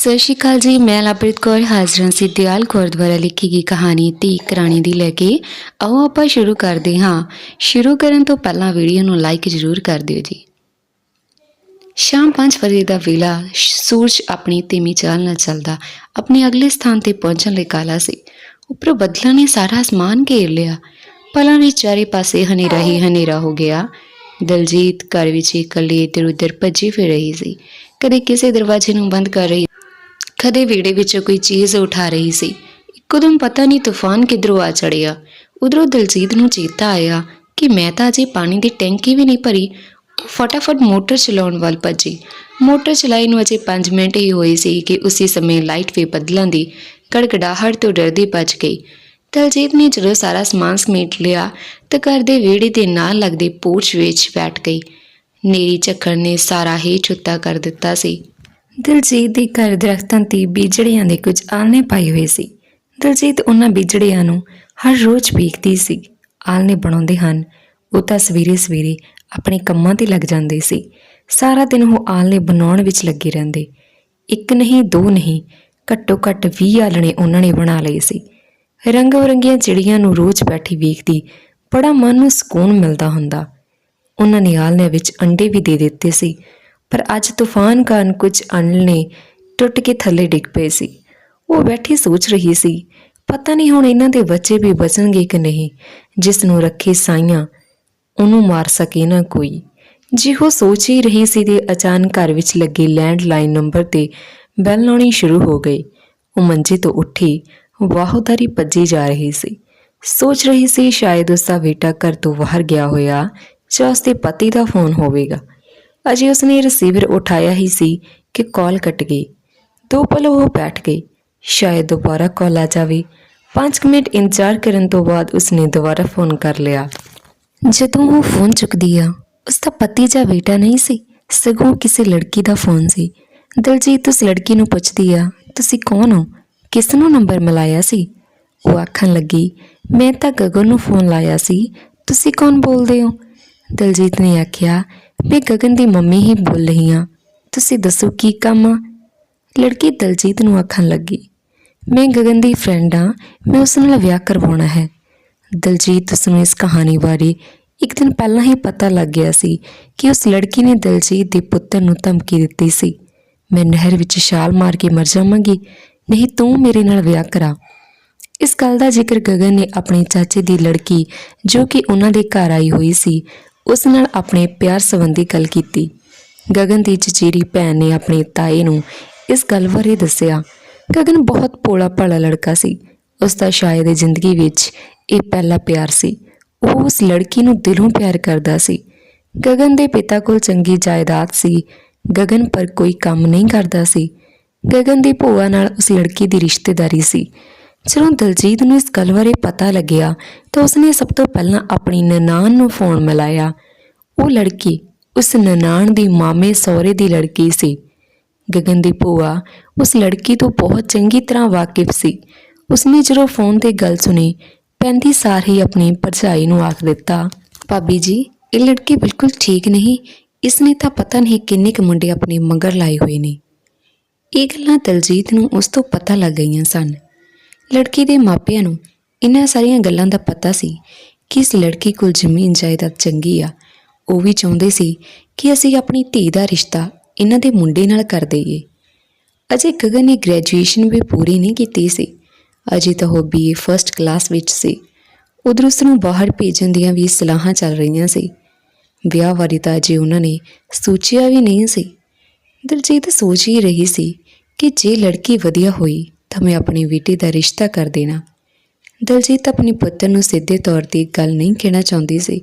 ਸਤਿ ਸ਼੍ਰੀ ਅਕਾਲ ਜੀ, ਮੈਂ ਲਵਪ੍ਰੀਤ ਕੌਰ, ਹਾਜ਼ਰਾਂ ਸੀ ਦਿਆਲ ਕੌਰ ਦੁਆਰਾ ਲਿਖੀ ਗਈ ਕਹਾਣੀ ਧੀ ਕਰਾਣੀ ਦੀ ਲੈ ਕੇ। ਆਓ ਆਪਾਂ ਸ਼ੁਰੂ ਕਰਦੇ ਹਾਂ। ਸ਼ੁਰੂ ਕਰਨ ਤੋਂ ਪਹਿਲਾਂ ਵੀਡੀਓ ਨੂੰ ਲਾਈਕ ਜ਼ਰੂਰ ਕਰ ਦਿਓ ਜੀ। ਸ਼ਾਮ 5 ਵਜੇ ਦਾ ਵੇਲਾ, ਸੂਰਜ ਆਪਣੀ ਧੀਮੀ ਚਾਲ ਨਾਲ ਚੱਲਦਾ, ਆਪਣੇ ਅਗਲੇ ਸਥਾਨ ਤੇ ਪਹੁੰਚਣ ਲਈ ਕਾਲਾ ਸੀ। ਉੱਪਰੋਂ ਬੱਦਲਾਂ ਨੇ ਸਾਰਾ ਅਸਮਾਨ ਘੇਰ ਲਿਆ। ਪਲਾਂ ਵਿੱਚ ਚਾਰੇ ਪਾਸੇ ਹਨੇਰਾ ਹੀ ਹਨੇਰਾ ਹੋ ਗਿਆ। ਦਲਜੀਤ ਘਰ ਵਿੱਚ ਇਕੱਲੀ ਇੱਧਰ ਉੱਧਰ ਭੱਜੀ ਫਿਰ ਰਹੀ ਸੀ। ਕਦੇ ਕਿਸੇ ਦਰਵਾਜ਼ੇ ਨੂੰ ਬੰਦ ਕਰ ਰਹੀ ਕਦੇ ਵਿਹੜੇ ਵਿੱਚੋਂ ਕੋਈ ਚੀਜ਼ ਉਠਾ ਰਹੀ ਸੀ। ਇੱਕਦਮ ਪਤਾ ਨਹੀਂ ਤੂਫਾਨ ਕਿਧਰੋਂ ਆ ਚੜਿਆ। ਉਧਰੋਂ ਦਲਜੀਤ ਨੂੰ ਚੇਤਾ ਆਇਆ ਕਿ ਮੈਂ ਤਾਂ ਅਜੇ ਪਾਣੀ ਦੀ ਟੈਂਕੀ ਵੀ ਨਹੀਂ ਭਰੀ। ਫਟਾਫਟ ਮੋਟਰ ਚਲਾਉਣ ਵੱਲ ਭੱਜੀ। ਮੋਟਰ ਚਲਾਈ ਨੂੰ ਅਜੇ 5 ਮਿੰਟ ਹੀ ਹੋਏ ਸੀ ਕਿ ਉਸੇ ਸਮੇਂ ਲਾਈਟ ਵੇ ਬਦਲਾਂ ਦੀ ਕੜਕੜਾਹਟ ਤੋਂ ਡਰਦੀ ਭੱਜ ਗਈ। ਦਲਜੀਤ ਨੇ ਜਦੋਂ ਸਾਰਾ ਸਮਾਨ ਸਮੇਟ ਲਿਆ ਤਾਂ ਘਰ ਦੇ ਵਿਹੜੇ ਦੇ ਨਾਲ ਲੱਗਦੇ ਪੋਰਚ ਵਿੱਚ ਬੈਠ ਗਈ। ਨੇਰੀ ਝੱਖੜ ਨੇ ਸਾਰਾ ਹੀ ਛੁੱਤਾ ਕਰ ਦਿੱਤਾ ਸੀ। ਦਿਲਜੀਤ ਦੇ ਘਰ ਦਰਖਤਾਂ ਤੇ ਬੀਜੜਿਆਂ ਦੇ ਕੁਝ ਆਲਣੇ ਪਾਏ ਹੋਏ ਸੀ। ਦਿਲਜੀਤ ਉਹਨਾਂ ਬੀਜੜਿਆਂ ਨੂੰ ਹਰ ਰੋਜ਼ ਵੇਖਦੀ ਸੀ। ਆਲਣੇ ਬਣਾਉਂਦੇ ਹਨ। ਉਹ ਤਾਂ ਸਵੇਰੇ ਸਵੇਰੇ ਆਪਣੇ ਕੰਮਾਂ ਤੇ ਲੱਗ ਜਾਂਦੇ ਸੀ। ਸਾਰਾ ਦਿਨ ਉਹ ਆਲਣੇ ਬਣਾਉਣ ਵਿੱਚ ਲੱਗੇ ਰਹਿੰਦੇ। ਇੱਕ ਨਹੀਂ, ਦੋ ਨਹੀਂ, ਘੱਟੋ ਘੱਟ 20 ਆਲਣੇ ਉਹਨਾਂ ਨੇ ਬਣਾ ਲਏ ਸੀ। ਰੰਗ ਬਰੰਗੀਆਂ ਚਿੜੀਆਂ ਨੂੰ ਰੋਜ਼ ਬੈਠੀ ਵੇਖਦੀ ਬੜਾ ਮਨ ਨੂੰ ਸਕੂਨ ਮਿਲਦਾ ਹੁੰਦਾ। ਉਹਨਾਂ ਨੇ ਆਲਣਿਆਂ ਵਿੱਚ ਅੰਡੇ ਵੀ ਦੇ ਦਿੱਤੇ ਸੀ। ਪਰ ਅੱਜ ਤੂਫਾਨ ਕਾਰਨ ਕੁਝ ਅੰਡੇ ਟੁੱਟ ਕੇ ਥੱਲੇ ਡਿੱਗ ਪਏ ਸੀ। ਉਹ ਬੈਠੀ ਸੋਚ ਰਹੀ ਸੀ, ਪਤਾ ਨਹੀਂ ਹੁਣ ਇਹਨਾਂ ਦੇ ਬੱਚੇ ਵੀ ਬਚਣਗੇ ਕਿ ਨਹੀਂ, ਜਿਸ ਨੂੰ ਰੱਖੇ ਸਾਈਆਂ, ਉਹਨੂੰ ਮਾਰ ਸਕੇ ਨਾ ਕੋਈ। ਜੀ ਉਹ ਸੋਚ ਹੀ ਰਹੀ ਸੀ ਤੇ ਅਚਾਨਕ ਘਰ ਵਿੱਚ ਲੱਗੇ ਲੈਂਡਲਾਈਨ ਨੰਬਰ ਤੇ ਬੈਲ ਲਾਉਣੀ ਸ਼ੁਰੂ ਹੋ ਗਈ। ਉਹ ਮੰਜੇ ਤੋਂ ਉੱਠੀ, ਵਾਹੋਦਾਰੀ ਭੱਜੀ ਜਾ ਰਹੀ ਸੀ। ਸੋਚ ਰਹੀ ਸੀ, ਸ਼ਾਇਦ ਉਸ ਦਾ ਬੇਟਾ ਘਰ ਤੋਂ ਬਾਹਰ ਗਿਆ ਹੋਇਆ ਜਾਂ ਉਸ ਦੇ ਪਤੀ ਦਾ ਫੋਨ ਹੋਵੇਗਾ। ਅਜੇ ਉਸਨੇ ਰਿਸੀਵਰ ਉਠਾਇਆ ਹੀ ਸੀ ਕਿ ਕਾਲ ਕੱਟ ਗਈ। ਦੋ ਪਲ ਉਹ ਬੈਠ ਗਈ। ਸ਼ਾਇਦ ਦੁਬਾਰਾ ਕਾਲ ਆ ਜਾਵੇ। 5 ਮਿੰਟ ਇੰਤਜ਼ਾਰ ਕਰਨ ਤੋਂ ਬਾਅਦ ਉਸਨੇ ਦੁਬਾਰਾ ਫੋਨ ਕਰ ਲਿਆ। ਜਦੋਂ ਉਹ ਫੋਨ ਚੁੱਕਦੀ ਆ ਉਸ ਦਾ ਪਤੀ ਜਾਂ ਬੇਟਾ ਨਹੀਂ ਸੀ, ਸਗੋਂ ਕਿਸੇ ਲੜਕੀ ਦਾ ਫੋਨ ਸੀ। ਦਲਜੀਤ ਉਸ ਲੜਕੀ ਨੂੰ ਪੁੱਛਦੀ ਆ, ਤੁਸੀਂ ਕੌਣ ਹੋ? ਕਿਸ ਨੂੰ ਨੰਬਰ ਮਿਲਾਇਆ ਸੀ? ਉਹ ਆਖਣ ਲੱਗੀ, ਮੈਂ ਤਾਂ ਗਗਨ ਨੂੰ ਫੋਨ ਲਾਇਆ ਸੀ। ਤੁਸੀਂ ਕੌਣ ਬੋਲਦੇ ਹੋ? ਦਲਜੀਤ ਨੇ ਆਖਿਆ ਮੈਂ ਗਗਨ ਦੀ ਮੰਮੀ ਹੀ ਬੋਲ ਰਹੀ ਹਾਂ। ਤੁਸੀਂ ਦੱਸੋ ਕੀ ਕੰਮ ਆ? ਲੜਕੀ ਦਲਜੀਤ ਨੂੰ ਆਖਣ ਲੱਗੀ। ਮੈਂ ਗਗਨ ਦੀ ਫਰੈਂਡ ਆ ਮੈਂ ਉਸ ਨਾਲ ਵਿਆਹ ਕਰਵਾਉਣਾ ਹੈ। ਦਲਜੀਤ ਉਸ ਨੂੰ ਇਸ ਕਹਾਣੀ ਬਾਰੇ ਇੱਕ ਦਿਨ ਪਹਿਲਾਂ ਹੀ ਪਤਾ ਲੱਗ ਗਿਆ ਸੀ ਕਿ ਉਸ ਲੜਕੀ ਨੇ ਦਲਜੀਤ ਦੇ ਪੁੱਤਰ ਨੂੰ ਧਮਕੀ ਦਿੱਤੀ ਸੀ। ਮੈਂ ਨਹਿਰ ਵਿੱਚ ਛਾਲ ਮਾਰ ਕੇ ਮਰ ਜਾਵਾਂਗੀ। ਨਹੀਂ, ਤੂੰ ਮੇਰੇ ਨਾਲ ਵਿਆਹ ਕਰਾ। ਇਸ ਗੱਲ ਦਾ ਜ਼ਿਕਰ ਗਗਨ ਨੇ ਆਪਣੇ ਚਾਚੇ ਦੀ ਲੜਕੀ, ਜੋ ਕਿ ਉਹਨਾਂ ਦੇ ਘਰ ਆਈ ਹੋਈ ਸੀ ਉਸ ਨਾਲ ਆਪਣੇ ਪਿਆਰ ਸੰਬੰਧੀ ਗੱਲ ਕੀਤੀ। ਗਗਨ ਦੀ ਚਚੇਰੀ ਭੈਣ ਨੇ ਆਪਣੇ ਤਾਏ ਨੂੰ ਇਸ ਗੱਲ ਬਾਰੇ ਦੱਸਿਆ। ਗਗਨ ਬਹੁਤ ਭੋਲਾ ਭਾਲਾ ਲੜਕਾ ਸੀ। ਉਸ ਦਾ ਸ਼ਾਇਦ ਜ਼ਿੰਦਗੀ ਵਿੱਚ ਇਹ ਪਹਿਲਾ ਪਿਆਰ ਸੀ। ਉਹ ਉਸ ਲੜਕੀ ਨੂੰ ਦਿਲੋਂ ਪਿਆਰ ਕਰਦਾ ਸੀ। ਗਗਨ ਦੇ ਪਿਤਾ ਕੋਲ ਚੰਗੀ ਜਾਇਦਾਦ ਸੀ। ਗਗਨ ਪਰ ਕੋਈ ਕੰਮ ਨਹੀਂ ਕਰਦਾ ਸੀ। ਗਗਨ ਦੀ ਭੂਆ ਨਾਲ ਉਸ ਲੜਕੀ ਦੀ ਰਿਸ਼ਤੇਦਾਰੀ ਸੀ। ਜਦੋਂ ਦਲਜੀਤ ਨੂੰ ਇਸ ਗੱਲ ਬਾਰੇ ਪਤਾ ਲੱਗਿਆ ਤਾਂ ਉਸਨੇ ਸਭ ਤੋਂ ਪਹਿਲਾਂ ਆਪਣੀ ਨਨਾਣ ਨੂੰ ਫੋਨ ਮਿਲਾਇਆ। ਉਹ ਲੜਕੀ ਉਸ ਨਨਾਣ ਦੀ ਮਾਮੇ ਸਹੁਰੇ ਦੀ ਲੜਕੀ ਸੀ। ਗਗਨ ਦੀ ਭੂਆ ਉਸ ਲੜਕੀ ਤੋਂ ਬਹੁਤ ਚੰਗੀ ਤਰ੍ਹਾਂ ਵਾਕਿਫ ਸੀ। ਉਸਨੇ ਜਦੋਂ ਫੋਨ ਤੇ ਗੱਲ ਸੁਣੀ, ਪੈਂਦੀ ਸਾਰ ਹੀ ਆਪਣੀ ਭਰਜਾਈ ਨੂੰ ਆਖ ਦਿੱਤਾ, ਭਾਬੀ ਜੀ, ਇਹ ਲੜਕੀ ਬਿਲਕੁਲ ਠੀਕ ਨਹੀਂ। ਇਸਨੇ ਤਾਂ ਪਤਾ ਨਹੀਂ ਕਿੰਨੇ ਕੁ ਮੁੰਡੇ ਆਪਣੇ ਮਗਰ ਲਾਏ ਹੋਏ ਨੇ। ਇਹ ਗੱਲਾਂ ਦਲਜੀਤ ਨੂੰ ਉਸ ਤੋਂ ਪਤਾ ਲੱਗ ਗਈਆਂ ਸਨ। ਲੜਕੀ ਦੇ ਮਾਪਿਆਂ ਨੂੰ ਇਹਨਾਂ ਸਾਰੀਆਂ ਗੱਲਾਂ ਦਾ ਪਤਾ ਸੀ ਕਿ ਇਸ ਲੜਕੀ ਕੋਲ ਜ਼ਮੀਨ ਜਾਇਦਾਦ ਚੰਗੀ ਆ। ਉਹ ਵੀ ਚਾਹੁੰਦੇ ਸੀ ਕਿ ਅਸੀਂ ਆਪਣੀ ਧੀ ਦਾ ਰਿਸ਼ਤਾ ਇਹਨਾਂ ਦੇ ਮੁੰਡੇ ਨਾਲ ਕਰ ਦਈਏ। ਅਜੇ ਗਗਨ ਨੇ ਗ੍ਰੈਜੂਏਸ਼ਨ ਵੀ ਪੂਰੀ ਨਹੀਂ ਕੀਤੀ ਸੀ। ਅਜੇ ਤਾਂ ਉਹ ਬੀਏ ਫਰਸਟ ਕਲਾਸ ਵਿੱਚ ਸੀ। ਉਧਰ ਉਸ ਨੂੰ ਬਾਹਰ ਭੇਜਣ ਦੀਆਂ ਵੀ ਸਲਾਹਾਂ ਚੱਲ ਰਹੀਆਂ ਸੀ। ਵਿਆਹ ਬਾਰੇ ਤਾਂ ਅਜੇ ਉਹਨਾਂ ਨੇ ਸੋਚਿਆ ਵੀ ਨਹੀਂ ਸੀ। ਦਿਲਜੀਤ ਸੋਚ ਹੀ ਰਹੀ ਸੀ ਕਿ ਜੇ ਲੜਕੀ ਵਧੀਆ ਹੋਈ ਤਾਂ ਮੈਂ ਆਪਣੇ ਬੇਟੇ ਦਾ ਰਿਸ਼ਤਾ ਕਰ ਦੇਣਾ। ਦਲਜੀਤ ਆਪਣੇ ਪੁੱਤਰ ਨੂੰ ਸਿੱਧੇ ਤੌਰ ਤੇ ਗੱਲ ਨਹੀਂ ਕਹਿਣਾ ਚਾਹੁੰਦੀ ਸੀ